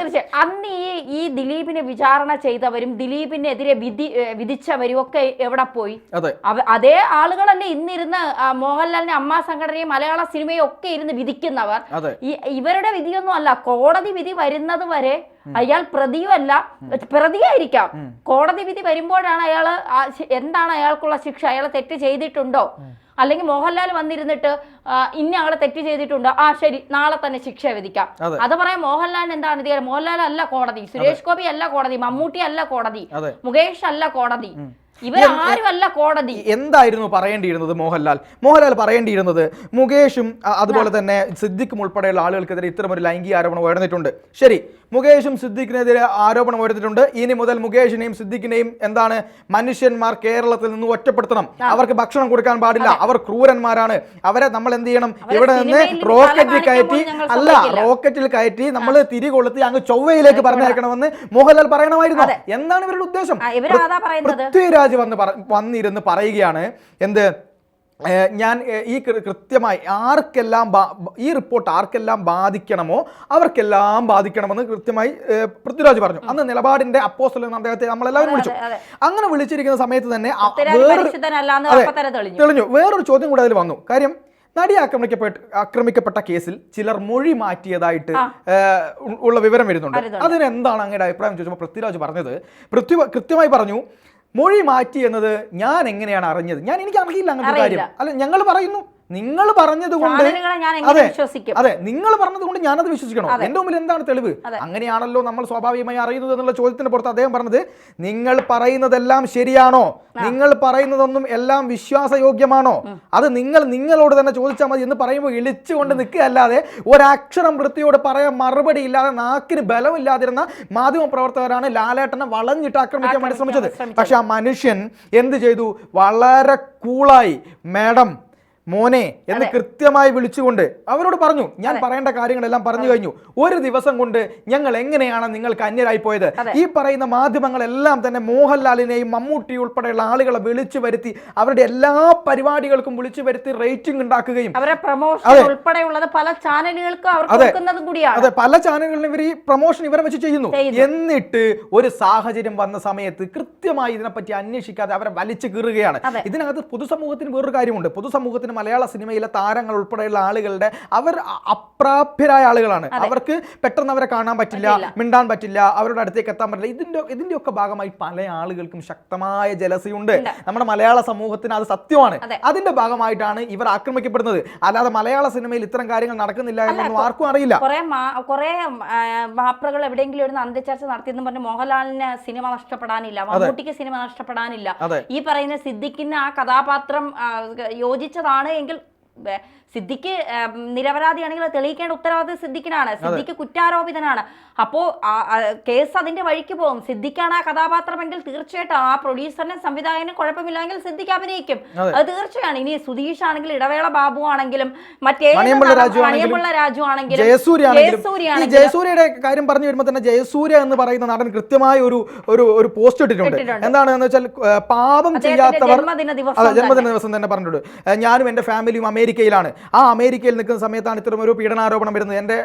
[SPEAKER 1] തീർച്ചയായും അന്ന് ഈ ഈ ദിലീപിനെ വിചാരണ ചെയ്തവരും ദിലീപിനെതിരെ വിധി വിധിച്ചവരും ഒക്കെ എവിടെ പോയി?
[SPEAKER 2] അതേ.
[SPEAKER 1] ആളുകളല്ലേ ഇന്നിരുന്ന് മോഹൻലാലിന്റെ മോഹൻലാലിനെ അമ്മ സംഘടനയും മലയാള സിനിമയും ഒക്കെ ഇരുന്ന് വിധിക്കുന്നവർ. ഇവരുടെ വിധിയൊന്നും അല്ല. കോടതി വിധി വരുന്നത് വരെ അയാൾ പ്രതിയുമല്ല പ്രതിയായിരിക്കാം. കോടതി വിധി വരുമ്പോഴാണ് അയാൾ എന്താണ് അയാൾക്കുള്ള ശിക്ഷ? അയാൾ തെറ്റ് ചെയ്തിട്ടുണ്ടോ? അല്ലെങ്കിൽ മോഹൻലാൽ വന്നിരുന്നിട്ട് ഇന്ന ആളെ തെറ്റ് ചെയ്തിട്ടുണ്ടോ? ആ ശരി നാളെ തന്നെ ശിക്ഷ വിധിക്കാം.
[SPEAKER 2] അതെ.
[SPEAKER 1] പറയാൻ മോഹൻലാലിന് എന്താണ് അധികാരം? മോഹൻലാൽ അല്ല കോടതി സുരേഷ് ഗോപി അല്ല കോടതി മമ്മൂട്ടി അല്ല കോടതി മുകേഷ് അല്ല കോടതി. കോടതി.
[SPEAKER 2] എന്തായിരുന്നു പറയേണ്ടിയിരുന്നത് മോഹൻലാൽ? മോഹൻലാൽ പറയേണ്ടിയിരുന്നത് മുകേഷും അതുപോലെ തന്നെ സിദ്ദിഖും ഉൾപ്പെടെയുള്ള ആളുകൾക്കെതിരെ ഇത്തരം ഒരു ലൈംഗിക ആരോപണം ഉയർന്നിട്ടുണ്ട്. ശരി മുകേഷും സിദ്ദിഖിനെതിരെ ആരോപണം ഉയർന്നിട്ടുണ്ട് ഇനി മുതൽ മുകേഷിനെയും സിദ്ദിഖിനെയും എന്താണ് മനുഷ്യന്മാർ കേരളത്തിൽ നിന്ന് ഒറ്റപ്പെടുത്തണം. അവർക്ക് ഭക്ഷണം കൊടുക്കാൻ പാടില്ല. അവർ ക്രൂരന്മാരാണ്. അവരെ നമ്മൾ എന്ത് ചെയ്യണം? ഇവിടെ നിന്ന് റോക്കറ്റിൽ കയറ്റി അല്ല റോക്കറ്റിൽ കയറ്റി നമ്മൾ തിരികൊളുത്തി അങ്ങ് ചൊവ്വയിലേക്ക് പറഞ്ഞേക്കണമെന്ന് മോഹൻലാൽ പറയണമായിരുന്നു. എന്താണ് ഇവരുടെ ഉദ്ദേശം? പൃഥ്വിരാജ് വന്ന് പറ- വന്നിരുന്ന് പറയുകയാണ് എന്ത്? ഞാൻ ഈ കൃത്യമായി ആർക്കെല്ലാം ബാ- ഈ റിപ്പോർട്ട് ആർക്കെല്ലാം ബാധിക്കണമോ അവർക്കെല്ലാം ബാധിക്കണമെന്ന് കൃത്യമായി പൃഥ്വിരാജ് പറഞ്ഞു. അന്ന് നിലപാടിന്റെ അപ്പോസ്റ്റൽ എന്ന അദ്ദേഹത്തെ നമ്മളെല്ലാവരും വിളിച്ചു. അങ്ങനെ വിളിച്ചിരിക്കുന്ന സമയത്ത് തന്നെ
[SPEAKER 1] തെളിഞ്ഞു.
[SPEAKER 2] വേറൊരു ചോദ്യം കൂടെ അതിൽ വന്നു. കാര്യം നടി ആക്രമിക്കപ്പെട്ട ആക്രമിക്കപ്പെട്ട കേസിൽ ചിലർ മൊഴി മാറ്റിയതായിട്ട് ഉള്ള വിവരം വരുന്നുണ്ട്.
[SPEAKER 1] അതിനെന്താണ്
[SPEAKER 2] അതിന് അങ്ങയുടെ അഭിപ്രായം ചോദിച്ചപ്പോൾ പൃഥ്വിരാജ് പറഞ്ഞത്? പൃഥ്വി കൃത്യമായി പറഞ്ഞു മൊഴി മാറ്റി എന്നത് ഞാൻ എങ്ങനെയാണ് അറിഞ്ഞത്? ഞാൻ എനിക്ക് അറിയില്ല അങ്ങനത്തെ കാര്യം. അല്ല ഞങ്ങൾ പറയുന്നു. നിങ്ങൾ പറഞ്ഞത് കൊണ്ട് അതെ അതെ നിങ്ങൾ പറഞ്ഞത് കൊണ്ട് ഞാനത് വിശ്വസിക്കണം. എന്റെ മുമ്പിൽ എന്താണ് തെളിവ്? അങ്ങനെയാണല്ലോ നമ്മൾ സ്വാഭാവികമായി അറിയുന്നത് എന്നുള്ള ചോദ്യത്തിന് പുറത്ത് അദ്ദേഹം പറഞ്ഞത് നിങ്ങൾ പറയുന്നതെല്ലാം ശരിയാണോ? നിങ്ങൾ പറയുന്നതൊന്നും എല്ലാം വിശ്വാസയോഗ്യമാണോ? അത് നിങ്ങൾ നിങ്ങളോട് തന്നെ ചോദിച്ചാൽ മതി എന്ന് പറയുമ്പോൾ ഇളിച്ചുകൊണ്ട് നിൽക്കുകയല്ലാതെ ഒരക്ഷരം വൃത്തിയോട് പറയാൻ മറുപടി ഇല്ലാതെ നാക്കിന് ബലമില്ലാതിരുന്ന മാധ്യമ പ്രവർത്തകരാണ് ലാലേട്ടനെ വളഞ്ഞിട്ട് ആക്രമിക്കാൻ വേണ്ടി ശ്രമിച്ചത്. പക്ഷെ ആ മനുഷ്യൻ എന്ത് ചെയ്തു? വളരെ കൂളായി. മാഡം മോനെ എന്ന് കൃത്യമായി വിളിച്ചുകൊണ്ട് അവരോട് പറഞ്ഞു. ഞാൻ പറയേണ്ട കാര്യങ്ങളെല്ലാം പറഞ്ഞു കഴിഞ്ഞു. ഒരു ദിവസം കൊണ്ട് ഞങ്ങൾ എങ്ങനെയാണ് നിങ്ങൾക്ക് അന്യരായി പോയത്? ഈ പറയുന്ന മാധ്യമങ്ങളെല്ലാം തന്നെ മോഹൻലാലിനെയും മമ്മൂട്ടി ഉൾപ്പെടെയുള്ള ആളുകളെ വിളിച്ചു വരുത്തി അവരുടെ എല്ലാ പരിപാടികൾക്കും വിളിച്ചു വരുത്തി റേറ്റിംഗ് ഉണ്ടാക്കുകയും
[SPEAKER 1] അവരെ പ്രൊമോഷൻ
[SPEAKER 2] അതെ.
[SPEAKER 1] ഉൾപ്പെടെയുള്ളത് പല ചാനലുകൾക്കും അവർ. കൂടിയാണ്.
[SPEAKER 2] അതെ പല ചാനലുകളിലും ഇവർ ഈ പ്രൊമോഷൻ ഇവരെ വെച്ച് ചെയ്യുന്നു.
[SPEAKER 1] ചെയ്യുന്നു.
[SPEAKER 2] എന്നിട്ട് ഒരു സാഹചര്യം വന്ന സമയത്ത് കൃത്യമായി ഇതിനെപ്പറ്റി അന്വേഷിക്കാതെ അവരെ വലിച്ചു കീറുകയാണ്. ഇതിനകത്ത് പൊതുസമൂഹത്തിന് വേറൊരു കാര്യമുണ്ട്. പൊതുസമൂഹത്തിന് മലയാള സിനിമയിലെ താരങ്ങൾ ഉൾപ്പെടെയുള്ള ആളുകളുടെ അവർ അപ്രാപ്യരായ ആളുകളാണ്. അവർക്ക് പെട്ടെന്ന് അവരെ കാണാൻ പറ്റില്ല മിണ്ടാൻ പറ്റില്ല അവരുടെ അടുത്തേക്ക് എത്താൻ പറ്റില്ല. ഇതിന്റെ ഇതിന്റെയൊക്കെ ഭാഗമായി പല ആളുകൾക്കും ശക്തമായ ജലസിയുണ്ട്. നമ്മുടെ മലയാള സമൂഹത്തിന് അത് സത്യമാണ്. അതിന്റെ ഭാഗമായിട്ടാണ് ഇവർ ആക്രമിക്കപ്പെടുന്നത്. അല്ലാതെ മലയാള സിനിമയിൽ ഇത്തരം കാര്യങ്ങൾ നടക്കുന്നില്ല എന്നൊന്നും ആർക്കും അറിയില്ല.
[SPEAKER 1] കുറെ മാപ്രകൾ എവിടെയെങ്കിലും ഒരു അന്ത്യചർച്ച നടത്തിയെന്ന് പറഞ്ഞ് മോഹൻലാലിന് സിനിമ നഷ്ടപ്പെടാനില്ല മമ്മൂട്ടിക്ക് സിനിമ നഷ്ടപ്പെടാനില്ല. ഈ പറയുന്ന സിദ്ദിഖിന് ആ കഥാപാത്രം ആ, യോജിച്ചതാണ് എങ്കിൽ സിദ്ദിഖ് ആ, നിരപരാധിയാണെങ്കിൽ തെളിയിക്കേണ്ട ഉത്തരവാദിത്വം സിദ്ദിഖിനാണ് സിദ്ദിഖ് കുറ്റാരോപിതനാണ്. അപ്പോ കേസ് അതിന്റെ വഴിക്ക് പോകും. സിദ്ദിഖാണ് ആ കഥാപാത്രമെങ്കിൽ തീർച്ചയായിട്ടും ആ പ്രൊഡ്യൂസറിനും സംവിധായകനും കുഴപ്പമില്ലെങ്കിൽ സിദ്ദിഖ് അഭിനയിക്കും.
[SPEAKER 2] അതെ.
[SPEAKER 1] തീർച്ചയാണ്. ഇനി സുധീഷ് ആണെങ്കിലും ഇടവേള ബാബു ആണെങ്കിലും മറ്റേ
[SPEAKER 2] മണിയമ്പിള്ള രാജു ആണെങ്കിലും, ജയസൂര്യയുടെ കാര്യം പറഞ്ഞു വരുമ്പോൾ തന്നെ ജയസൂര്യ എന്ന് പറയുന്ന നടൻ കൃത്യമായ ഒരു ഒരു ഒരു പോസ്റ്റ് ഇട്ടിട്ടുണ്ട്. എന്താണെന്ന് വെച്ചാൽ പാപം ചെയ്യാത്തവർ
[SPEAKER 1] ജന്മദിന ദിവസം
[SPEAKER 2] അതെ
[SPEAKER 1] തന്നെ.
[SPEAKER 2] ജന്മദിന ദിവസം തന്നെ പറഞ്ഞിട്ടുണ്ട്. ഞാനും എന്റെ ഫാമിലിയും അമേരിക്കയിലാണ്. ആ അമേരിക്കയിൽ നിൽക്കുന്ന സമയത്താണ് ഇത്തരം ഒരു പീഡനാരോപണം വരുന്നത്. എന്റെ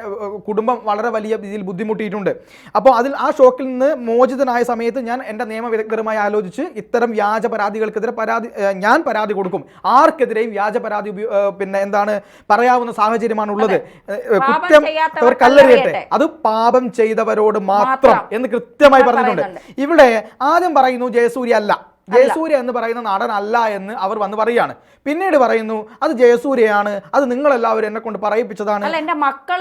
[SPEAKER 2] കുടുംബം വളരെ വലിയ രീതിയിൽ ബുദ്ധിമുട്ടിയിട്ടുണ്ട്. അപ്പോൾ അതിൽ ആ ഷോക്കിൽ നിന്ന് മോചിതനായ സമയത്ത് ഞാൻ എന്റെ നിയമവിദഗ്ധരുമായി ആലോചിച്ച് ഇത്തരം വ്യാജ പരാതികൾക്കെതിരെ പരാതി ഞാൻ പരാതി കൊടുക്കും. ആർക്കെതിരെയും വ്യാജ പരാതി പിന്നെ എന്താണ് പറയാവുന്ന സാഹചര്യമാണ് ഉള്ളത് കുറ്റം അവർ കല്ലെറിയട്ടെ. അത് പാപം ചെയ്തവരോട് മാത്രം. എന്ന് കൃത്യമായി പറഞ്ഞിട്ടുണ്ട്. ഇവിടെ ആദ്യം പറയുന്നു ജയസൂര്യ അല്ല. ജയസൂര്യ എന്ന് പറയുന്ന നടൻ അല്ല എന്ന് അവർ വന്ന് പറയുകയാണ് പിന്നീട് പറയുന്നു അത് ജയസൂര്യയാണ്. അത് നിങ്ങളെല്ലാവരും എന്നെ കൊണ്ട് പറയിപ്പിച്ചതാണ്.
[SPEAKER 1] അല്ല എന്റെ മക്കൾ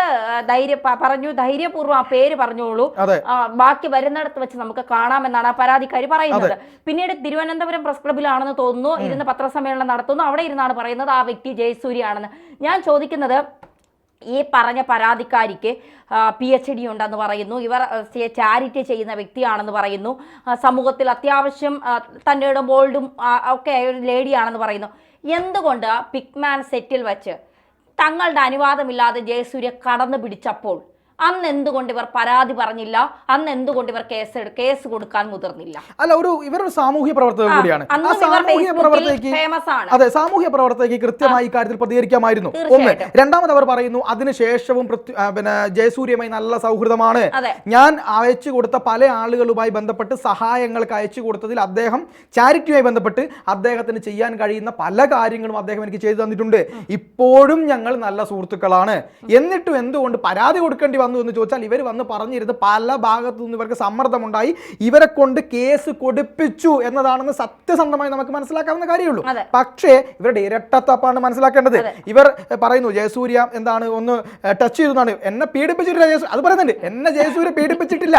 [SPEAKER 1] ധൈര്യ പറഞ്ഞു ധൈര്യപൂർവം ആ പേര് പറഞ്ഞോളൂ.
[SPEAKER 2] അതെ.
[SPEAKER 1] ബാക്കി വരുന്നിടത്ത് വെച്ച് നമുക്ക് കാണാമെന്നാണ് ആ പരാതിക്കാരി പറയുന്നത്. പിന്നീട് തിരുവനന്തപുരം പ്രസ് ക്ലബിലാണെന്ന് തോന്നുന്നു. ഇരുന്ന് പത്രസമ്മേളനം നടത്തുന്നു. അവിടെ ഇരുന്നാണ് പറയുന്നത് ആ വ്യക്തി ജയസൂര്യ ആണെന്ന് ഞാൻ ചോദിക്കുന്നത് ഈ പറഞ്ഞ പരാതിക്കാരിക്ക് പി എച്ച് ഡി ഉണ്ടെന്ന് പറയുന്നു. ഇവർ ചാരിറ്റി ചെയ്യുന്ന വ്യക്തിയാണെന്ന് പറയുന്നു. സമൂഹത്തിൽ അത്യാവശ്യം തന്നെയുടെ ബോൾഡും ഒക്കെ ഒരു ലേഡിയാണെന്ന് പറയുന്നു. എന്തുകൊണ്ട് പിക്മാൻ സെറ്റിൽ വെച്ച് തങ്ങളുടെ അനുവാദമില്ലാതെ ജയസൂര്യ കടന്നു പിടിച്ചപ്പോൾ അന്ന് എന്തുകൊണ്ട് ഇവർ പരാതി പറഞ്ഞില്ല? അന്ന് എന്തുകൊണ്ട് ഇവർ കേസ് കേസ് കൊടുക്കാൻ മുതിർന്നില്ല?
[SPEAKER 2] അല്ല ഒരു ഇവരൊരു സാമൂഹ്യ പ്രവർത്തകർ കൂടിയാണ്. ആ
[SPEAKER 1] ഇവർ
[SPEAKER 2] സാമൂഹ്യ പ്രവർത്തകയ്ക്ക് അതെ സാമൂഹ്യ പ്രവർത്തകയ്ക്ക് കൃത്യമായി ഇക്കാര്യത്തിൽ പ്രതികരിക്കാമായിരുന്നു. ഒന്ന് രണ്ടാമത് അവർ പറയുന്നു അതിനുശേഷവും പിന്നെ ജയസൂര്യമായി നല്ല സൗഹൃദമാണ്. ഞാൻ അയച്ചു കൊടുത്ത പല ആളുകളുമായി ബന്ധപ്പെട്ട് സഹായങ്ങൾക്ക് അയച്ചു കൊടുത്തതിൽ അദ്ദേഹം ചാരിറ്റിയുമായി ബന്ധപ്പെട്ട് അദ്ദേഹത്തിന് ചെയ്യാൻ കഴിയുന്ന പല കാര്യങ്ങളും അദ്ദേഹം എനിക്ക് ചെയ്തു തന്നിട്ടുണ്ട്. ഇപ്പോഴും ഞങ്ങൾ നല്ല സുഹൃത്തുക്കളാണ്. എന്നിട്ടും എന്തുകൊണ്ട് പരാതി കൊടുക്കേണ്ടി വന്നു എന്ന് ചോദിച്ചാൽ ഇവർ വന്ന് പറഞ്ഞിരുന്നത് പല ഭാഗത്തു നിന്ന് ഇവർക്ക് സമ്മർദ്ദമുണ്ടായി. ഇവരെ കൊണ്ട് കേസ് കൊടുപ്പിച്ചു എന്നതാണെന്ന് സത്യസന്ധമായി നമുക്ക് മനസ്സിലാക്കാവുന്ന കാര്യമുള്ളൂ. പക്ഷേ ഇവരുടെ ഇരട്ടത്തപ്പാണ് മനസ്സിലാക്കേണ്ടത്. ഇവർ പറയുന്നു ജയസൂര്യ എന്താണ് ഒന്ന് ടച്ച് ചെയ്തതാണ് എന്നെ പീഡിപ്പിച്ചിട്ടില്ല ജയസൂര്യ അത് പറയുന്നുണ്ട്. എന്നെ ജയസൂര്യ പീഡിപ്പിച്ചിട്ടില്ല.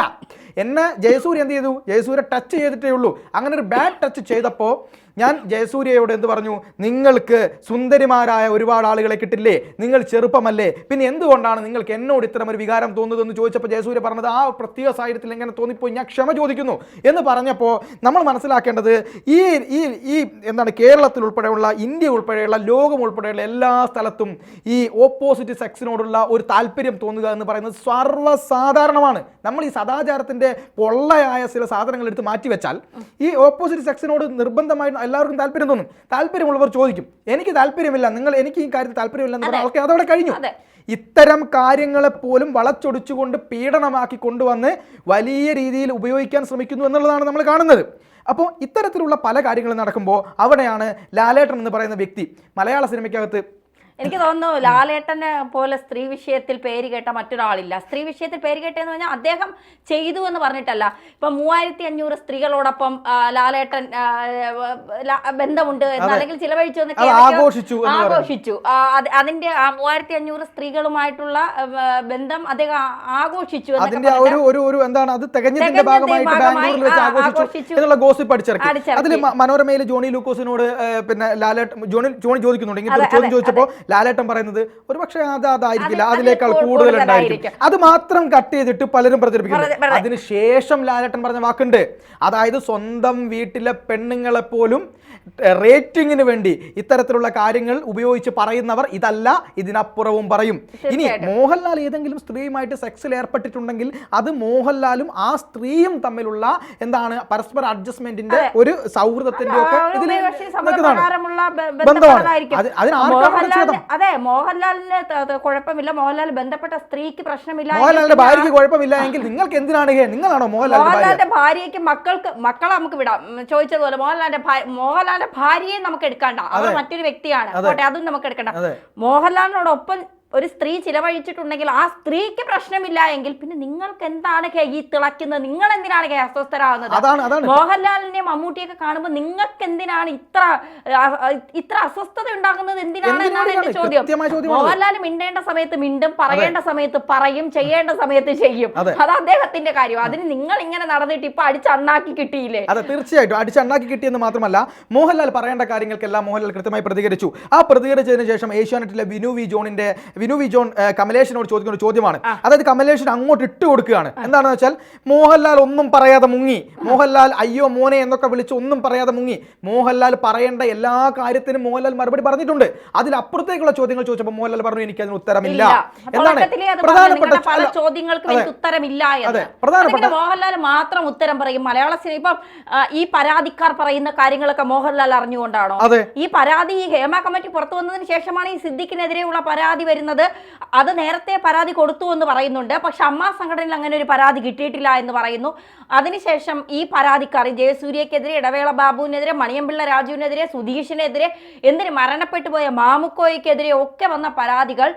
[SPEAKER 2] എന്നെ ജയസൂര്യ എന്ത് ചെയ്തു? ജയസൂര്യ ടച്ച് ചെയ്തിട്ടേ ഉള്ളൂ. അങ്ങനെ ഒരു ബാഡ് ടച്ച് ചെയ്തപ്പോൾ ഞാൻ ജയസൂര്യയോട് എന്ത് പറഞ്ഞു? നിങ്ങൾക്ക് സുന്ദരിമാരായ ഒരുപാട് ആളുകളെ കിട്ടില്ലേ? നിങ്ങൾ ചെറുപ്പമല്ലേ? പിന്നെ എന്തുകൊണ്ടാണ് നിങ്ങൾക്ക് എന്നോട് ഇത്തരം ഒരു വികാരം തോന്നുന്നതെന്ന് ചോദിച്ചപ്പോൾ ജയസൂര്യ പറഞ്ഞത് ആ പ്രത്യേക സാഹചര്യത്തിൽ എങ്ങനെ തോന്നിപ്പോയി? ഞാൻ ക്ഷമ ചോദിക്കുന്നു. എന്ന് പറഞ്ഞപ്പോൾ നമ്മൾ മനസ്സിലാക്കേണ്ടത് ഈ ഈ ഈ എന്താണ് കേരളത്തിൽ ഉൾപ്പെടെയുള്ള ഇന്ത്യ ഉൾപ്പെടെയുള്ള ലോകം ഉൾപ്പെടെയുള്ള എല്ലാ സ്ഥലത്തും ഈ ഓപ്പോസിറ്റ് സെക്സിനോടുള്ള ഒരു താല്പര്യം തോന്നുക എന്ന് പറയുന്നത് സർവസാധാരണമാണ്. നമ്മൾ ഈ സദാചാരത്തിന്റെ പൊള്ളയായ ചില സാധനങ്ങൾ എടുത്ത് മാറ്റിവെച്ചാൽ ഈ ഓപ്പോസിറ്റ് സെക്സിനോട് നിർബന്ധമായി എല്ലാവർക്കും താല്പര്യം തോന്നും. താല്പര്യമുള്ളവർ ചോദിക്കും. എനിക്ക് താല്പര്യമില്ല. നിങ്ങൾ എനിക്ക് ഈ കാര്യത്തിൽ താല്പര്യമില്ല എന്ന് പറഞ്ഞാൽ ഓക്കെ അതവിടെ കഴിഞ്ഞു. ഇത്തരം കാര്യങ്ങളെ പോലും വളച്ചൊടിച്ചുകൊണ്ട് പീഡനമാക്കി കൊണ്ടുവന്ന് വലിയ രീതിയിൽ ഉപയോഗിക്കാൻ ശ്രമിക്കുന്നു എന്നുള്ളതാണ് നമ്മൾ കാണുന്നത്. അപ്പോൾ ഇത്തരത്തിലുള്ള പല കാര്യങ്ങളും നടക്കുമ്പോൾ അവിടെയാണ് ലാലേട്ടൻ എന്ന് പറയുന്ന വ്യക്തി മലയാള സിനിമയ്ക്കകത്ത്
[SPEAKER 1] എനിക്ക് തോന്നുന്നു ലാലേട്ടനെ പോലെ സ്ത്രീ വിഷയത്തിൽ പേര് കേട്ട മറ്റൊരാളില്ല സ്ത്രീ വിഷയത്തിൽ പേര് കേട്ടെന്ന് പറഞ്ഞാൽ അദ്ദേഹം ചെയ്തു എന്ന് പറഞ്ഞിട്ടല്ല ഇപ്പൊ മൂവായിരത്തി അഞ്ഞൂറ് സ്ത്രീകളോടൊപ്പം ലാലേട്ടൻ ബന്ധമുണ്ട് എന്ന് അല്ലെങ്കിൽ ചിലവഴിച്ചു
[SPEAKER 2] ആഘോഷിച്ചു.
[SPEAKER 1] ആഘോഷിച്ചു അതിന്റെ ആ മൂവായിരത്തി അഞ്ഞൂറ് സ്ത്രീകളുമായിട്ടുള്ള ബന്ധം അദ്ദേഹം ആഘോഷിച്ചു
[SPEAKER 2] അതിന്റെ ഒരു ഒരു ഒരു എന്താണ് അത് തികഞ്ഞതിന്റെ ഭാഗമായിട്ട്
[SPEAKER 1] ഭാഗമായി
[SPEAKER 2] ബാംഗ്ലൂരിൽ വെച്ച് ആഘോഷിച്ചു. എന്നുള്ള ഗോസിപ്പ് അടിച്ചിറക്കി. അതിൽ മനോരമയിൽ ജോണി ലൂക്കോസിനോട് പിന്നെ ലാലേട്ടൻ ജോണി ജോണി ചോദിക്കുന്നുണ്ട്
[SPEAKER 1] ചോദിച്ചപ്പോ
[SPEAKER 2] ചോദ്യം ചോദിച്ചപ്പോൾ ലാലേട്ടൻ പറയുന്നത് ഒരു പക്ഷേ അത് അതായിരിക്കില്ല
[SPEAKER 1] അതിലേക്കാൾ
[SPEAKER 2] അതിനേക്കാൾ കൂടുതൽ ഉണ്ടായിരിക്കും അത് മാത്രം കട്ട് ചെയ്തിട്ട് പലരും
[SPEAKER 1] പറഞ്ഞ-
[SPEAKER 2] അതിനുശേഷം ലാലേട്ടൻ പറഞ്ഞ വാക്കുണ്ട്. അതായത് സ്വന്തം വീട്ടിലെ പെണ്ണുങ്ങളെ പോലും റേറ്റിംഗിന് വേണ്ടി ഇത്തരത്തിലുള്ള കാര്യങ്ങൾ ഉപയോഗിച്ച് പറയുന്നവർ ഇതല്ല ഇതിനപ്പുറവും പറയും. ഇനി. മോഹൻലാൽ ഏതെങ്കിലും സ്ത്രീയുമായിട്ട് സെക്സിൽ ഏർപ്പെട്ടിട്ടുണ്ടെങ്കിൽ അത് മോഹൻലാലും ആ സ്ത്രീയും തമ്മിലുള്ള എന്താണ് പരസ്പര അഡ്ജസ്റ്റ്മെന്റിന്റെ ഒരു സൗഹൃദത്തിന്റെ ഒക്കെ ഇതിൽ ബന്ധമാണ്. അത്
[SPEAKER 1] മോഹൻലാലിന് കുഴപ്പമില്ല. മോഹൻലാൽ ബന്ധപ്പെട്ട സ്ത്രീക്ക് പ്രശ്നമില്ല
[SPEAKER 2] മോഹൻലാലിന്റെ ഭാര്യയ്ക്ക് കുഴപ്പമില്ല എങ്കിൽ നിങ്ങൾക്ക് എന്തിനാണ് നിങ്ങളാണോ മോഹൻലാലിന്റെ
[SPEAKER 1] ഭാര്യയ്ക്ക് മക്കൾക്ക് മക്കളെ നമുക്ക് വിടാം. ചോദിച്ചതുപോലെ മോഹൻലാലിന്റെ മോഹൻലാൽ മോഹൻലാലിന്റെ ഭാര്യയെ നമുക്ക് എടുക്കണ്ട. അവർ മറ്റൊരു വ്യക്തിയാണ്. അതും. നമുക്ക് എടുക്കണ്ട. മോഹൻലാലിനോടൊപ്പം ഒരു സ്ത്രീ ചിലവഴിച്ചിട്ടുണ്ടെങ്കിൽ ആ സ്ത്രീക്ക് പ്രശ്നമില്ല എങ്കിൽ പിന്നെ നിങ്ങൾക്ക് എന്താണ് ഈ തിളയ്ക്കുന്നത്? നിങ്ങൾ എന്തിനാണ് അസ്വസ്ഥരാകുന്നത്? മോഹൻലാലിനെ മമ്മൂട്ടിയൊക്കെ കാണുമ്പോൾ നിങ്ങൾക്ക് എന്തിനാണ് ഇത്ര ഇത്ര അസ്വസ്ഥത ഉണ്ടാകുന്നത്? എന്തിനാണ് എന്നാണ് എന്റെ ചോദ്യം. മോഹൻലാൽ മിണ്ടേണ്ട സമയത്ത് മിണ്ടും പറയേണ്ട സമയത്ത് പറയും ചെയ്യേണ്ട സമയത്ത് ചെയ്യും.
[SPEAKER 2] അതെ.
[SPEAKER 1] അത് അദ്ദേഹത്തിന്റെ കാര്യം. അതിന് നിങ്ങൾ ഇങ്ങനെ നടന്നിട്ട് ഇപ്പൊ അടിച്ചണ്ണാക്കി കിട്ടിയില്ലേ?
[SPEAKER 2] അതെ തീർച്ചയായിട്ടും. അടിച്ചണ്ണാക്കി കിട്ടിയെന്ന് മാത്രമല്ല മോഹൻലാൽ പറയേണ്ട കാര്യങ്ങൾക്കെല്ലാം മോഹൻലാൽ കൃത്യമായി പ്രതികരിച്ചു. ആ പ്രതികരിച്ചതിന് ശേഷം ഏഷ്യാനെറ്റിലെ വിനു വി ജോണിന്റെ വിനു വിജോൺ കമലേഷിനോട് ചോദിക്കുന്ന ഒരു ചോദ്യമാണ്. അതായത് കമലേഷൻ അങ്ങോട്ട് ഇട്ട് കൊടുക്കുകയാണ്. എന്താണെന്ന് വെച്ചാൽ മോഹൻലാൽ ഒന്നും പറയാതെ മുങ്ങി. മോഹൻലാൽ അയ്യോ മോനെ എന്നൊക്കെ വിളിച്ച് ഒന്നും പറയാതെ മുങ്ങി. മോഹൻലാൽ പറയേണ്ട എല്ലാ കാര്യത്തിനും മോഹൻലാൽ മറുപടി പറഞ്ഞിട്ടുണ്ട്. അതിലപ്പുറത്തേക്കുള്ള ചോദ്യങ്ങൾ ചോദിച്ചപ്പോൾ മോഹൻലാൽ പറഞ്ഞു എനിക്ക് അതിന് ഉത്തരമില്ല.
[SPEAKER 1] പറഞ്ഞു,
[SPEAKER 2] പ്രധാനപ്പെട്ട
[SPEAKER 1] ചോദ്യങ്ങൾക്ക് ഉത്തരമില്ല
[SPEAKER 2] അതെ, പ്രധാനപ്പെട്ട-
[SPEAKER 1] മോഹൻലാൽ മാത്രം ഉത്തരം പറയും. മലയാള സിനിമ ഇപ്പം ഈ പരാതിക്കാർ പറയുന്ന കാര്യങ്ങളൊക്കെ മോഹൻലാൽ അറിഞ്ഞുകൊണ്ടാണോ?
[SPEAKER 2] അതെ.
[SPEAKER 1] ഈ പരാതി ഈ ഹേമ കമ്മിറ്റി പുറത്തു വന്നതിന് ശേഷമാണ് ഈ സിദ്ദിഖിനെതിരെയുള്ള പരാതി വരുന്നത് അത് നേരത്തെ പരാതി കൊടുത്തു എന്ന് പറയുന്നുണ്ട്. പക്ഷെ അമ്മ സംഘടനയിൽ അങ്ങനെ ഒരു പരാതി കിട്ടിയിട്ടില്ല എന്ന് പറയുന്നു. അതിനുശേഷം ഈ പരാതിക്കാർ ജയസൂര്യക്കെതിരെ ഇടവേള ബാബുവിനെതിരെ മണിയമ്പിള്ള രാജുവിനെതിരെ സുധീഷിനെതിരെ എന്തിന് മരണപ്പെട്ടു പോയ മാമുക്കോയ്ക്കെതിരെ ഒക്കെ വന്ന പരാതികൾ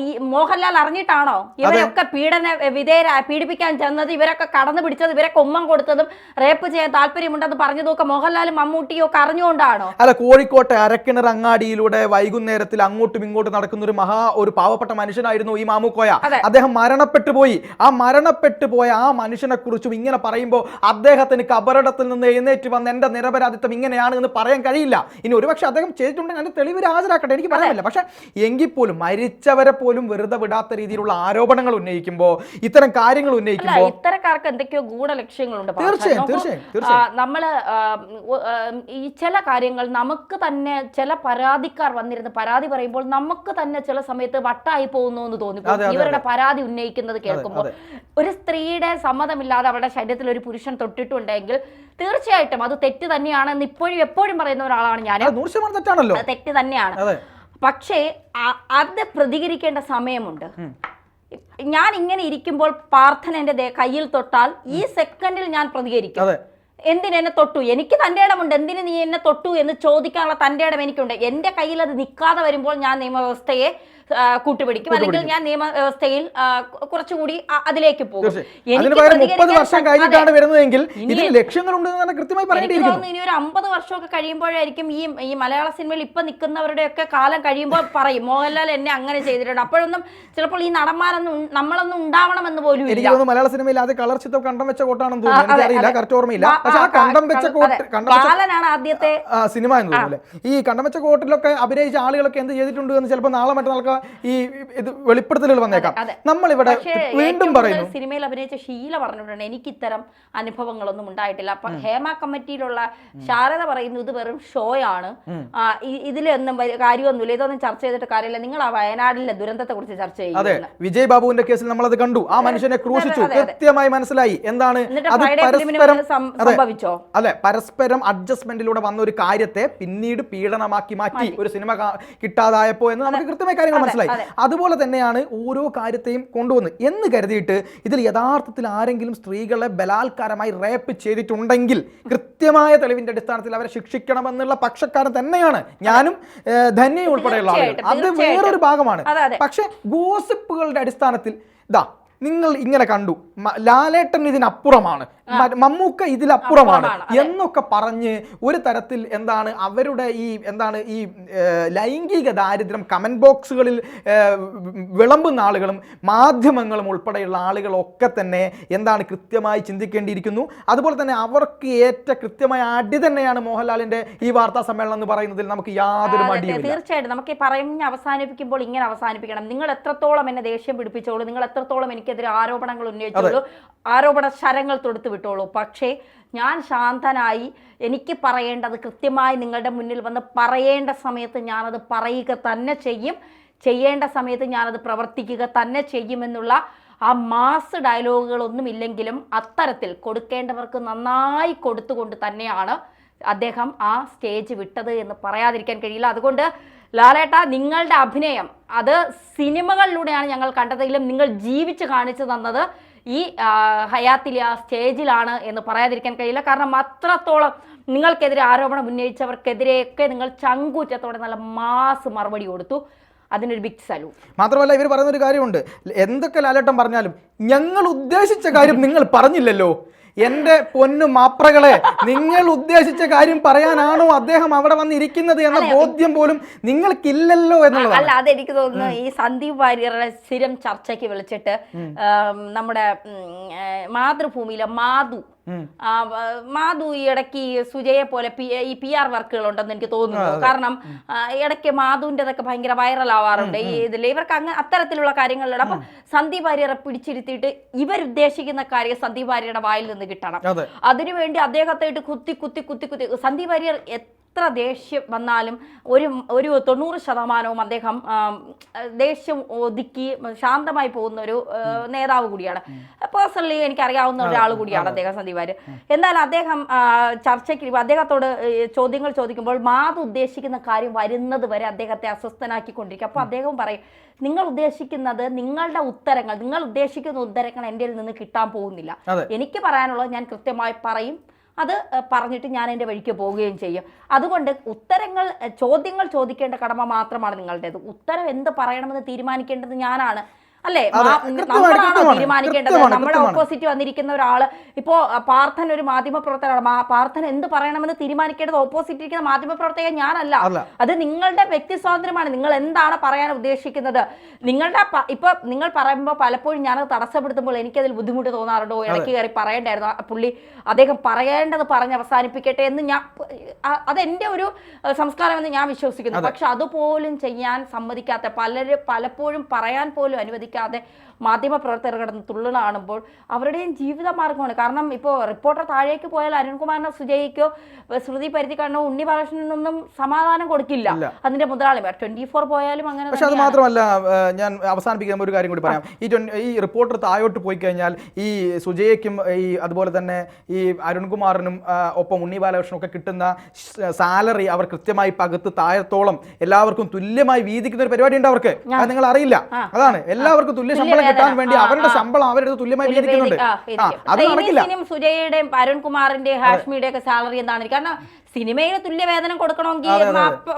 [SPEAKER 1] ഈ മോഹൻലാൽ അറിഞ്ഞിട്ടാണോ? ഇവരൊക്കെ പീഡന വിധേയര പീഡിപ്പിക്കാൻ ചെന്നത് ഇവരൊക്കെ കടന്നു പിടിച്ചത് ഇവരൊക്കെ ഉമ്മം കൊടുത്തതും റേപ്പ് ചെയ്യാൻ താല്പര്യമുണ്ടെന്ന് പറഞ്ഞതൊക്കെ മോഹൻലാലും മമ്മൂട്ടിയും ഒക്കെ അറിഞ്ഞുകൊണ്ടാണോ?
[SPEAKER 2] അല്ല കോഴിക്കോട്ടെ അരക്കിണർ അങ്ങാടിയിലൂടെ വൈകുന്നേരത്തിൽ അങ്ങോട്ടും ഇങ്ങോട്ടും നടക്കുന്ന ഒരു മഹാ ഒരു പാവപ്പെട്ട മനുഷ്യനായിരുന്നു ഈ മാമുക്കോയ അദ്ദേഹം മരണപ്പെട്ടു പോയി. ആ മരണപ്പെട്ടു പോയ ആ മനുഷ്യനെ കുറിച്ചും ഇങ്ങനെ പറയുമ്പോൾ അദ്ദേഹത്തിന് കബറടത്തിൽ നിന്ന് എഴുന്നേറ്റ് വന്ന എന്റെ നിരപരാധിത്വം ഇങ്ങനെയാണ് എന്ന് പറയാൻ കഴിയില്ല. ഇനി ഒരുപക്ഷെ അദ്ദേഹം ചെയ്തിട്ടുണ്ടെങ്കിൽ അതിന്റെ തെളിവ് ഹാജരാക്കട്ടെ. എനിക്ക് പറയാനില്ല. പക്ഷെ എങ്കിൽ പോലും മരിച്ചവരെ പോലും വെറുതെ വിടാത്ത രീതിയിലുള്ള ആരോപണങ്ങൾ ഉന്നയിക്കുമ്പോൾ ഇത്തരം കാര്യങ്ങൾ ഉന്നയിക്കുമ്പോൾ
[SPEAKER 1] ഇത്തരക്കാർക്ക് എന്തൊക്കെയോ ഗൂഢലക്ഷ്യങ്ങളുണ്ട്.
[SPEAKER 2] തീർച്ചയായും, തീർച്ചയായും,
[SPEAKER 1] നമ്മൾ നമ്മൾ ഈ ചില കാര്യങ്ങൾ നമുക്ക് തന്നെ ചില പരാതിക്കാർ വന്നിരുന്ന് പരാതി പറയുമ്പോൾ നമുക്ക് തന്നെ ചില സമയത്ത് വട്ടായി പോകുന്നു എന്ന് തോന്നി. ഇവരുടെ പരാതി ഉന്നയിക്കുന്നത് കേൾക്കുമ്പോൾ ഒരു സ്ത്രീയുടെ സമ്മതമില്ലാതെ അവരുടെ ശരീരത്തിൽ ഒരു പുരുഷൻ തൊട്ടിട്ടുണ്ടെങ്കിൽ തീർച്ചയായിട്ടും അത് തെറ്റ് തന്നെയാണെന്ന് ഇപ്പോഴും എപ്പോഴും പറയുന്ന ഒരാളാണ് ഞാൻ തെറ്റ് തന്നെയാണ്. പക്ഷേ അത് പ്രതികരിക്കേണ്ട സമയമുണ്ട്. ഞാൻ ഇങ്ങനെ ഇരിക്കുമ്പോൾ പാർത്ഥന എന്റെ കയ്യിൽ തൊട്ടാൽ ഈ സെക്കൻഡിൽ ഞാൻ പ്രതികരിക്കും. എന്തിനെന്നെ തൊട്ടു? എനിക്ക് തന്റെ ഇടമുണ്ട്. എന്തിന് നീ എന്നെ തൊട്ടു എന്ന് ചോദിക്കാനുള്ള തന്റെ ഇടം എനിക്കുണ്ട്. എന്റെ കയ്യിൽ അത് നിൽക്കാതെ വരുമ്പോൾ ഞാൻ നിയമവ്യവസ്ഥയെ കൂട്ടുപിടിക്കും. അല്ലെങ്കിൽ ഞാൻ നിയമവ്യവസ്ഥയിൽ കുറച്ചുകൂടി അതിലേക്ക് പോകും. എനിക്ക് തോന്നുന്നു ഇനി ഒരു അമ്പത് വർഷമൊക്കെ കഴിയുമ്പോഴായിരിക്കും ഈ ഈ മലയാള സിനിമയിൽ ഇപ്പൊ നിൽക്കുന്നവരുടെയൊക്കെ കാലം കഴിയുമ്പോൾ പറയും മോഹൻലാൽ എന്നെ അങ്ങനെ ചെയ്തിട്ടുണ്ട്. അപ്പോഴൊന്നും ചിലപ്പോൾ ഈ നടന്മാരൊന്നും നമ്മളൊന്നും ഉണ്ടാവണമെന്ന് പോലും
[SPEAKER 2] മലയാള സിനിമയിൽ ആദ്യ കളർ ചിത്രം കണ്ടം വെച്ച കോട്ടാണെന്ന് തോന്നുന്നു. കറക്റ്റ് ഓർമ്മയില്ല. പക്ഷെ ആ കണ്ടം വെച്ച കോട്ട്
[SPEAKER 1] ആദ്യത്തെ
[SPEAKER 2] സിനിമ എന്ന് തോന്നുന്നു ഈ കണ്ടം വെച്ച കോട്ടിലൊക്കെ അഭിനയിച്ച ആളുകളൊക്കെ എന്ത് ചെയ്തിട്ടുണ്ട് എന്ന് ചിലപ്പോൾ നാളെ മറ്റന്നാൾക്ക് ഈ ഇത് വെളിപ്പെടുത്തലുകൾ വന്നേക്കാം. നമ്മൾ
[SPEAKER 1] ഇവിടെ
[SPEAKER 2] വീണ്ടും പറയുന്നു.
[SPEAKER 1] സിനിമയിൽ അഭിനയിച്ച ശീല പറഞ്ഞിട്ടുണ്ട്. എനിക്ക് ഇത്തരം അനുഭവങ്ങളൊന്നും ഉണ്ടായിട്ടില്ല. അപ്പൊ ഹേമ കമ്മിറ്റിയിലുള്ള ശാരദ പറയുന്നു ഇത് വെറും ഷോ ആണ് ഇതിലൊന്നും കാര്യമൊന്നുമില്ല. ഇതൊന്നും ചർച്ച ചെയ്തിട്ട് കാര്യമില്ല. നിങ്ങൾ ആ വയനാടിലെ ദുരന്തത്തെ കുറിച്ച് ചർച്ച
[SPEAKER 2] അതെ വിജയ് ബാബുവിന്റെ കേസിൽ നമ്മൾ അത് കണ്ടു. ആ മനുഷ്യനെ ക്രൂശിച്ചു. കൃത്യമായി മനസ്സിലായി. എന്താണ് അത് പരസ്പരം അതെ.
[SPEAKER 1] സംഭവിച്ചോ?
[SPEAKER 2] അല്ലെ പരസ്പരം അഡ്ജസ്റ്റ്മെന്റിലൂടെ വന്ന ഒരു കാര്യത്തെ പിന്നീട് പീഡനമാക്കി മാറ്റി ഒരു സിനിമ കിട്ടാതായപ്പോ എന്ന് നമുക്ക് കൃത്യമായി കാര്യങ്ങൾ മനസ്സിലായി. അതുപോലെ തന്നെയാണ് ഓരോ കാര്യത്തെയും കൊണ്ടുവന്ന്. എന്ന് കരുതിയിട്ട് ഇതിൽ യഥാർത്ഥത്തിൽ ആരെങ്കിലും സ്ത്രീകളെ ബലാത്കാരമായി റേപ്പ് ചെയ്തിട്ടുണ്ടെങ്കിൽ കൃത്യമായ തെളിവിന്റെ അടിസ്ഥാനത്തിൽ അവരെ ശിക്ഷിക്കണമെന്നുള്ള പക്ഷക്കാരൻ തന്നെയാണ് ഞാനും ധന്യ ധന്യയും ഉൾപ്പെടെയുള്ള ആളുകൾ. അത്. വേറൊരു ഭാഗമാണ്. പക്ഷെ ഗോസിപ്പുകളുടെ അടിസ്ഥാനത്തിൽ ദാ നിങ്ങൾ ഇങ്ങനെ കണ്ടു. ലാലേട്ടൻ ഇതിനപ്പുറമാണ്. മമ്മൂക്ക ഇതിലപ്പുറമാണ് എന്നൊക്കെ പറഞ്ഞ് ഒരു തരത്തിൽ എന്താണ് അവരുടെ ഈ എന്താണ് ഈ ലൈംഗിക ദാരിദ്ര്യം കമന്റ് ബോക്സുകളിൽ വിളമ്പുന്ന ആളുകളും മാധ്യമങ്ങളും ഉൾപ്പെടെയുള്ള ആളുകളൊക്കെ തന്നെ എന്താണ് കൃത്യമായി ചിന്തിക്കേണ്ടിയിരിക്കുന്നു. അതുപോലെ തന്നെ അവർക്ക് ഏറ്റ കൃത്യമായ അടി തന്നെയാണ് മോഹൻലാലിന്റെ ഈ വാർത്താ സമ്മേളനം എന്ന് പറയുന്നതിൽ നമുക്ക് യാതൊരു മടിയും
[SPEAKER 1] തീർച്ചയായിട്ടും. നമുക്ക് പറഞ്ഞ് അവസാനിപ്പിക്കുമ്പോൾ ഇങ്ങനെ അവസാനിപ്പിക്കണം. നിങ്ങൾ എത്രത്തോളം എന്നെ ദേഷ്യം പിടിപ്പിച്ചോളൂ നിങ്ങൾ എത്രത്തോളം എനിക്കെതിരെ ആരോപണങ്ങൾ ഉന്നയിച്ചോളൂ ആരോപണ ശരങ്ങൾ തൊടുത്തു വിട്ടോളൂ. പക്ഷേ ഞാൻ ശാന്തനായി എനിക്ക് പറയേണ്ടത് കൃത്യമായി നിങ്ങളുടെ മുന്നിൽ വന്ന് പറയേണ്ട സമയത്ത് ഞാനത് പറയുക തന്നെ ചെയ്യും. ചെയ്യേണ്ട സമയത്ത് ഞാനത് പ്രവർത്തിക്കുക തന്നെ ചെയ്യുമെന്നുള്ള ആ മാസ് ഡയലോഗുകളൊന്നും ഇല്ലെങ്കിലും അത്തരത്തിൽ കൊടുക്കേണ്ടവർക്ക് നന്നായി കൊടുത്തുകൊണ്ട് തന്നെയാണ് അദ്ദേഹം ആ സ്റ്റേജ് വിട്ടത് എന്ന് പറയാതിരിക്കാൻ കഴിയില്ല. അതുകൊണ്ട് ലാലേട്ട നിങ്ങളുടെ അഭിനയം അത് സിനിമകളിലൂടെയാണ് ഞങ്ങൾ കണ്ടതെങ്കിലും നിങ്ങൾ ജീവിച്ച് കാണിച്ചു തന്നത് ഈ ഹയാത്തിൽ ആ സ്റ്റേജിലാണ് എന്ന് പറയാതിരിക്കാൻ കഴിയില്ല. കാരണം അത്രത്തോളം നിങ്ങൾക്കെതിരെ ആരോപണം ഉന്നയിച്ചവർക്കെതിരെയൊക്കെ നിങ്ങൾ ചങ്കൂറ്റത്തോടെ നല്ല മാസ് മറുപടി കൊടുത്തു. അതിനൊരു ബിഗ് സലൂ
[SPEAKER 2] മാത്രമല്ല ഇവർ പറയുന്ന ഒരു കാര്യമുണ്ട്. എന്തൊക്കെ ലാലേട്ടം പറഞ്ഞാലും ഞങ്ങൾ ഉദ്ദേശിച്ച കാര്യം നിങ്ങൾ പറഞ്ഞില്ലല്ലോ. എന്റെ പൊന്നു മാപ്രകളെ നിങ്ങൾ ഉദ്ദേശിച്ച കാര്യം പറയാനാണോ അദ്ദേഹം അവിടെ വന്നിരിക്കുന്നത് എന്ന ബോധ്യം പോലും നിങ്ങൾക്കില്ലല്ലോ എന്നുള്ളതാണ്.
[SPEAKER 1] അല്ല അതെനിക്ക് തോന്നുന്നു ഈ സന്ദീപ് വാര്യരുടെ സ്ഥിരം ചർച്ചയ്ക്ക് വിളിച്ചിട്ട് നമ്മുടെ മാതൃഭൂമിയിലെ മാധു മാധു ഈ ഇടയ്ക്ക് സുജയെ പോലെ ഈ പി ആർ വർക്കുകൾ ഉണ്ടെന്ന് എനിക്ക് തോന്നുന്നു. കാരണം ഇടയ്ക്ക് മാധുവിന്റെതൊക്കെ ഭയങ്കര വൈറൽ ആവാറുണ്ട്. ഈ ഇതിൽ ഇവർക്ക് അങ്ങ് അത്തരത്തിലുള്ള കാര്യങ്ങളിലൂടെ അപ്പൊ സന്ദീപ് വാര്യരെ പിടിച്ചിരുത്തിയിട്ട് ഇവരുദ്ദേശിക്കുന്ന കാര്യം സന്ദീപ് വാര്യരുടെ വായിൽ നിന്ന് കിട്ടണം.
[SPEAKER 2] അതെ.
[SPEAKER 1] അതിനുവേണ്ടി അദ്ദേഹത്തായിട്ട് കുത്തി കുത്തി കുത്തി കുത്തി സന്ദീപ് വാര്യർ എത്ര ദേഷ്യം വന്നാലും ഒരു ഒരു തൊണ്ണൂറ് ശതമാനവും അദ്ദേഹം ദേഷ്യം ഒതുക്കി ശാന്തമായി പോകുന്ന ഒരു നേതാവ് കൂടിയാണ്. പേഴ്സണലി എനിക്കറിയാവുന്ന ഒരാൾ കൂടിയാണ് അദ്ദേഹം സന്ദീപ് വാര്യർ. എന്നാൽ അദ്ദേഹം ചർച്ചയ്ക്ക് അദ്ദേഹത്തോട് ചോദ്യങ്ങൾ ചോദിക്കുമ്പോൾ മാതു ഉദ്ദേശിക്കുന്ന കാര്യം വരുന്നത് വരെ അദ്ദേഹത്തെ അസ്വസ്ഥനാക്കിക്കൊണ്ടിരിക്കും. അപ്പോൾ അദ്ദേഹം പറയും നിങ്ങൾ ഉദ്ദേശിക്കുന്നത് നിങ്ങളുടെ ഉത്തരങ്ങൾ നിങ്ങൾ ഉദ്ദേശിക്കുന്ന ഉത്തരങ്ങൾ എന്റെ നിന്ന് കിട്ടാൻ പോകുന്നില്ല. എനിക്ക് പറയാനുള്ളത് ഞാൻ കൃത്യമായി പറയും. അത് പറഞ്ഞിട്ട് ഞാൻ എന്റെ വഴിക്ക് പോവുകയും ചെയ്യും. അതുകൊണ്ട് ഉത്തരങ്ങൾ ചോദ്യങ്ങൾ ചോദിക്കേണ്ട കടമ മാത്രമാണ് നിങ്ങളുടേത്. ഉത്തരം എന്ത് പറയണമെന്ന് തീരുമാനിക്കേണ്ടത് ഞാനാണ്. അല്ലേ? നമ്മളാണോ തീരുമാനിക്കേണ്ടത്? നമ്മുടെ ഓപ്പോസിറ്റ് വന്നിരിക്കുന്ന ഒരാൾ ഇപ്പോ പാർത്ഥൻ ഒരു മാധ്യമ പ്രവർത്തകനാണ് പാർത്ഥൻ എന്ത് പറയണമെന്ന് തീരുമാനിക്കേണ്ടത് ഓപ്പോസിറ്റ് ഇരിക്കുന്ന മാധ്യമ പ്രവർത്തകൻ ഞാനല്ല അത് നിങ്ങളുടെ വ്യക്തി സ്വാതന്ത്ര്യമാണ്. നിങ്ങൾ എന്താണ് പറയാൻ ഉദ്ദേശിക്കുന്നത്? നിങ്ങളുടെ ഇപ്പൊ നിങ്ങൾ പറയുമ്പോൾ പലപ്പോഴും ഞാനത് തടസ്സപ്പെടുത്തുമ്പോൾ എനിക്കതിൽ ബുദ്ധിമുട്ട് തോന്നാറുണ്ടോ? ഇടയ്ക്ക് കയറി പറയേണ്ടായിരുന്നു. ആ പുള്ളി അദ്ദേഹം പറയേണ്ടത് പറഞ്ഞ് അവസാനിപ്പിക്കട്ടെ എന്ന് ഞാൻ അതെന്റെ ഒരു സംസ്കാരം സംസ്കാരമെന്ന് ഞാൻ വിശ്വസിക്കുന്നു. പക്ഷെ അതുപോലും ചെയ്യാൻ സമ്മതിക്കാത്ത പലരും പലപ്പോഴും പറയാൻ പോലും അനുവദിക്കാതെ മാധ്യമ പ്രവർത്തകർ കിടന്ന് തുള്ളൽ കാണുമ്പോൾ അവരുടെയും ജീവിത മാർഗമാണ് കാരണം ഇപ്പോൾ റിപ്പോർട്ടർ താഴേക്ക് പോയാൽ അരുൺകുമാറിനോ സുജയിക്കോ ശ്രുതി പരിധി പരിധിക്കാരനോ ഉണ്ണി ബാലകൃഷ്ണനൊന്നും സമാധാനം കൊടുക്കില്ല. അതിന്റെ മുതലാളിമാർ ട്വന്റി ഫോർ പോയാലും അങ്ങനെ
[SPEAKER 2] പക്ഷെ അത് മാത്രമല്ല ഞാൻ അവസാനിപ്പിക്കാൻ ഒരു കാര്യം കൂടി പറയാം. ഈ ഈ റിപ്പോർട്ടർ താഴോട്ട് പോയി കഴിഞ്ഞാൽ ഈ സുജയ്ക്കും ഈ അതുപോലെ തന്നെ ഈ അരുൺകുമാറിനും ഒപ്പം ഉണ്ണി ബാലകൃഷ്ണനും ഒക്കെ കിട്ടുന്ന സാലറി അവർ കൃത്യമായി പകുത്ത് താഴത്തോളം എല്ലാവർക്കും തുല്യമായി വീതിക്കുന്ന ഒരു പരിപാടി ഉണ്ട് അവർക്ക് അത് നിങ്ങൾ അറിയില്ല അതാണ്. എല്ലാവർക്കും തുല്യ ശമ്പളം കിട്ടാൻ വേണ്ടി അവരുടെ. ശമ്പളം അവരുടെ തുല്യമായി വീതിക്കുന്നുണ്ട്. അത് നടക്കില്ല.
[SPEAKER 1] സുജയുടെയും അരുൺകുമാറിന്റെ ഹാഷ്മിയുടെ ഒക്കെ സാലറി എന്താണ് കാരണം സിനിമയിൽ തുല്യവേതനം കൊടുക്കണമെങ്കിൽ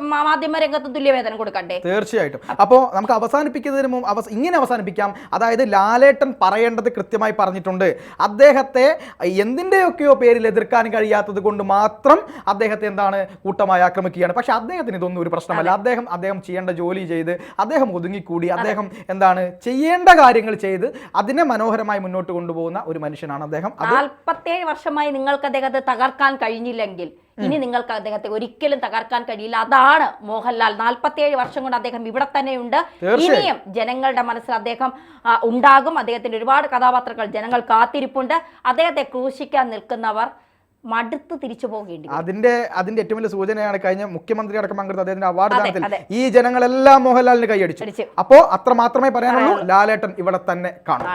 [SPEAKER 1] മാധ്യമ രംഗത്ത് തുല്യവേതനം കൊടുക്കണ്ടേ?
[SPEAKER 2] തീർച്ചയായിട്ടും. അപ്പോ നമുക്ക് അവസാനിപ്പിക്കുന്നതിന് മുമ്പ് ഇങ്ങനെ അവസാനിപ്പിക്കാം. അതായത് ലാലേട്ടൻ പറയേണ്ടത് കൃത്യമായി പറഞ്ഞിട്ടുണ്ട്. അദ്ദേഹത്തെ എന്തിന്റെയൊക്കെയോ പേരിൽ എതിർക്കാൻ കഴിയാത്തത് കൊണ്ട് മാത്രം അദ്ദേഹത്തെ എന്താണ് കൂട്ടമായി ആക്രമിക്കുകയാണ്. പക്ഷെ അദ്ദേഹത്തിന് ഇതൊന്നും ഒരു പ്രശ്നമല്ല. അദ്ദേഹം അദ്ദേഹം ചെയ്യേണ്ട ജോലി ചെയ്ത് അദ്ദേഹം ഒതുങ്ങിക്കൂടി അദ്ദേഹം എന്താണ് ചെയ്യേണ്ട കാര്യങ്ങൾ ചെയ്ത് അതിനെ മനോഹരമായി മുന്നോട്ട് കൊണ്ടുപോകുന്ന ഒരു മനുഷ്യനാണ് അദ്ദേഹം.
[SPEAKER 1] നാൽപ്പത്തേഴ് വർഷമായി നിങ്ങൾക്ക് അദ്ദേഹത്തെ തകർക്കാൻ കഴിഞ്ഞില്ലെങ്കിൽ ഇനി നിങ്ങൾക്ക് അദ്ദേഹത്തെ ഒരിക്കലും തകർക്കാൻ കഴിയില്ല. അതാണ് മോഹൻലാൽ. നാൽപ്പത്തിയേഴ് വർഷം കൊണ്ട് അദ്ദേഹം ഇവിടെ തന്നെയുണ്ട്. ഇനിയും ജനങ്ങളുടെ മനസ്സിൽ അദ്ദേഹം ഉണ്ടാകും. അദ്ദേഹത്തിന്റെ ഒരുപാട് കഥാപാത്രങ്ങൾ ജനങ്ങൾ കാത്തിരിപ്പുണ്ട്. അദ്ദേഹത്തെ ക്രൂശിക്കാൻ നിൽക്കുന്നവർ മടുത്ത് തിരിച്ചു പോകേണ്ടി.
[SPEAKER 2] അതിന്റെ അതിന്റെ ഏറ്റവും വലിയ സൂചനയാണ് കഴിഞ്ഞ മുഖ്യമന്ത്രി അടക്കം പങ്കെടുത്ത അദ്ദേഹത്തിന്റെ അവാർഡ് ദാനത്തിൽ ഈ ജനങ്ങളെല്ലാം മോഹൻലാലിന് കൈയടിച്ചു. അപ്പോ അത്ര മാത്രമേ പറയാനുള്ളൂ ലാലേട്ടൻ ഇവിടെ തന്നെ കാണും.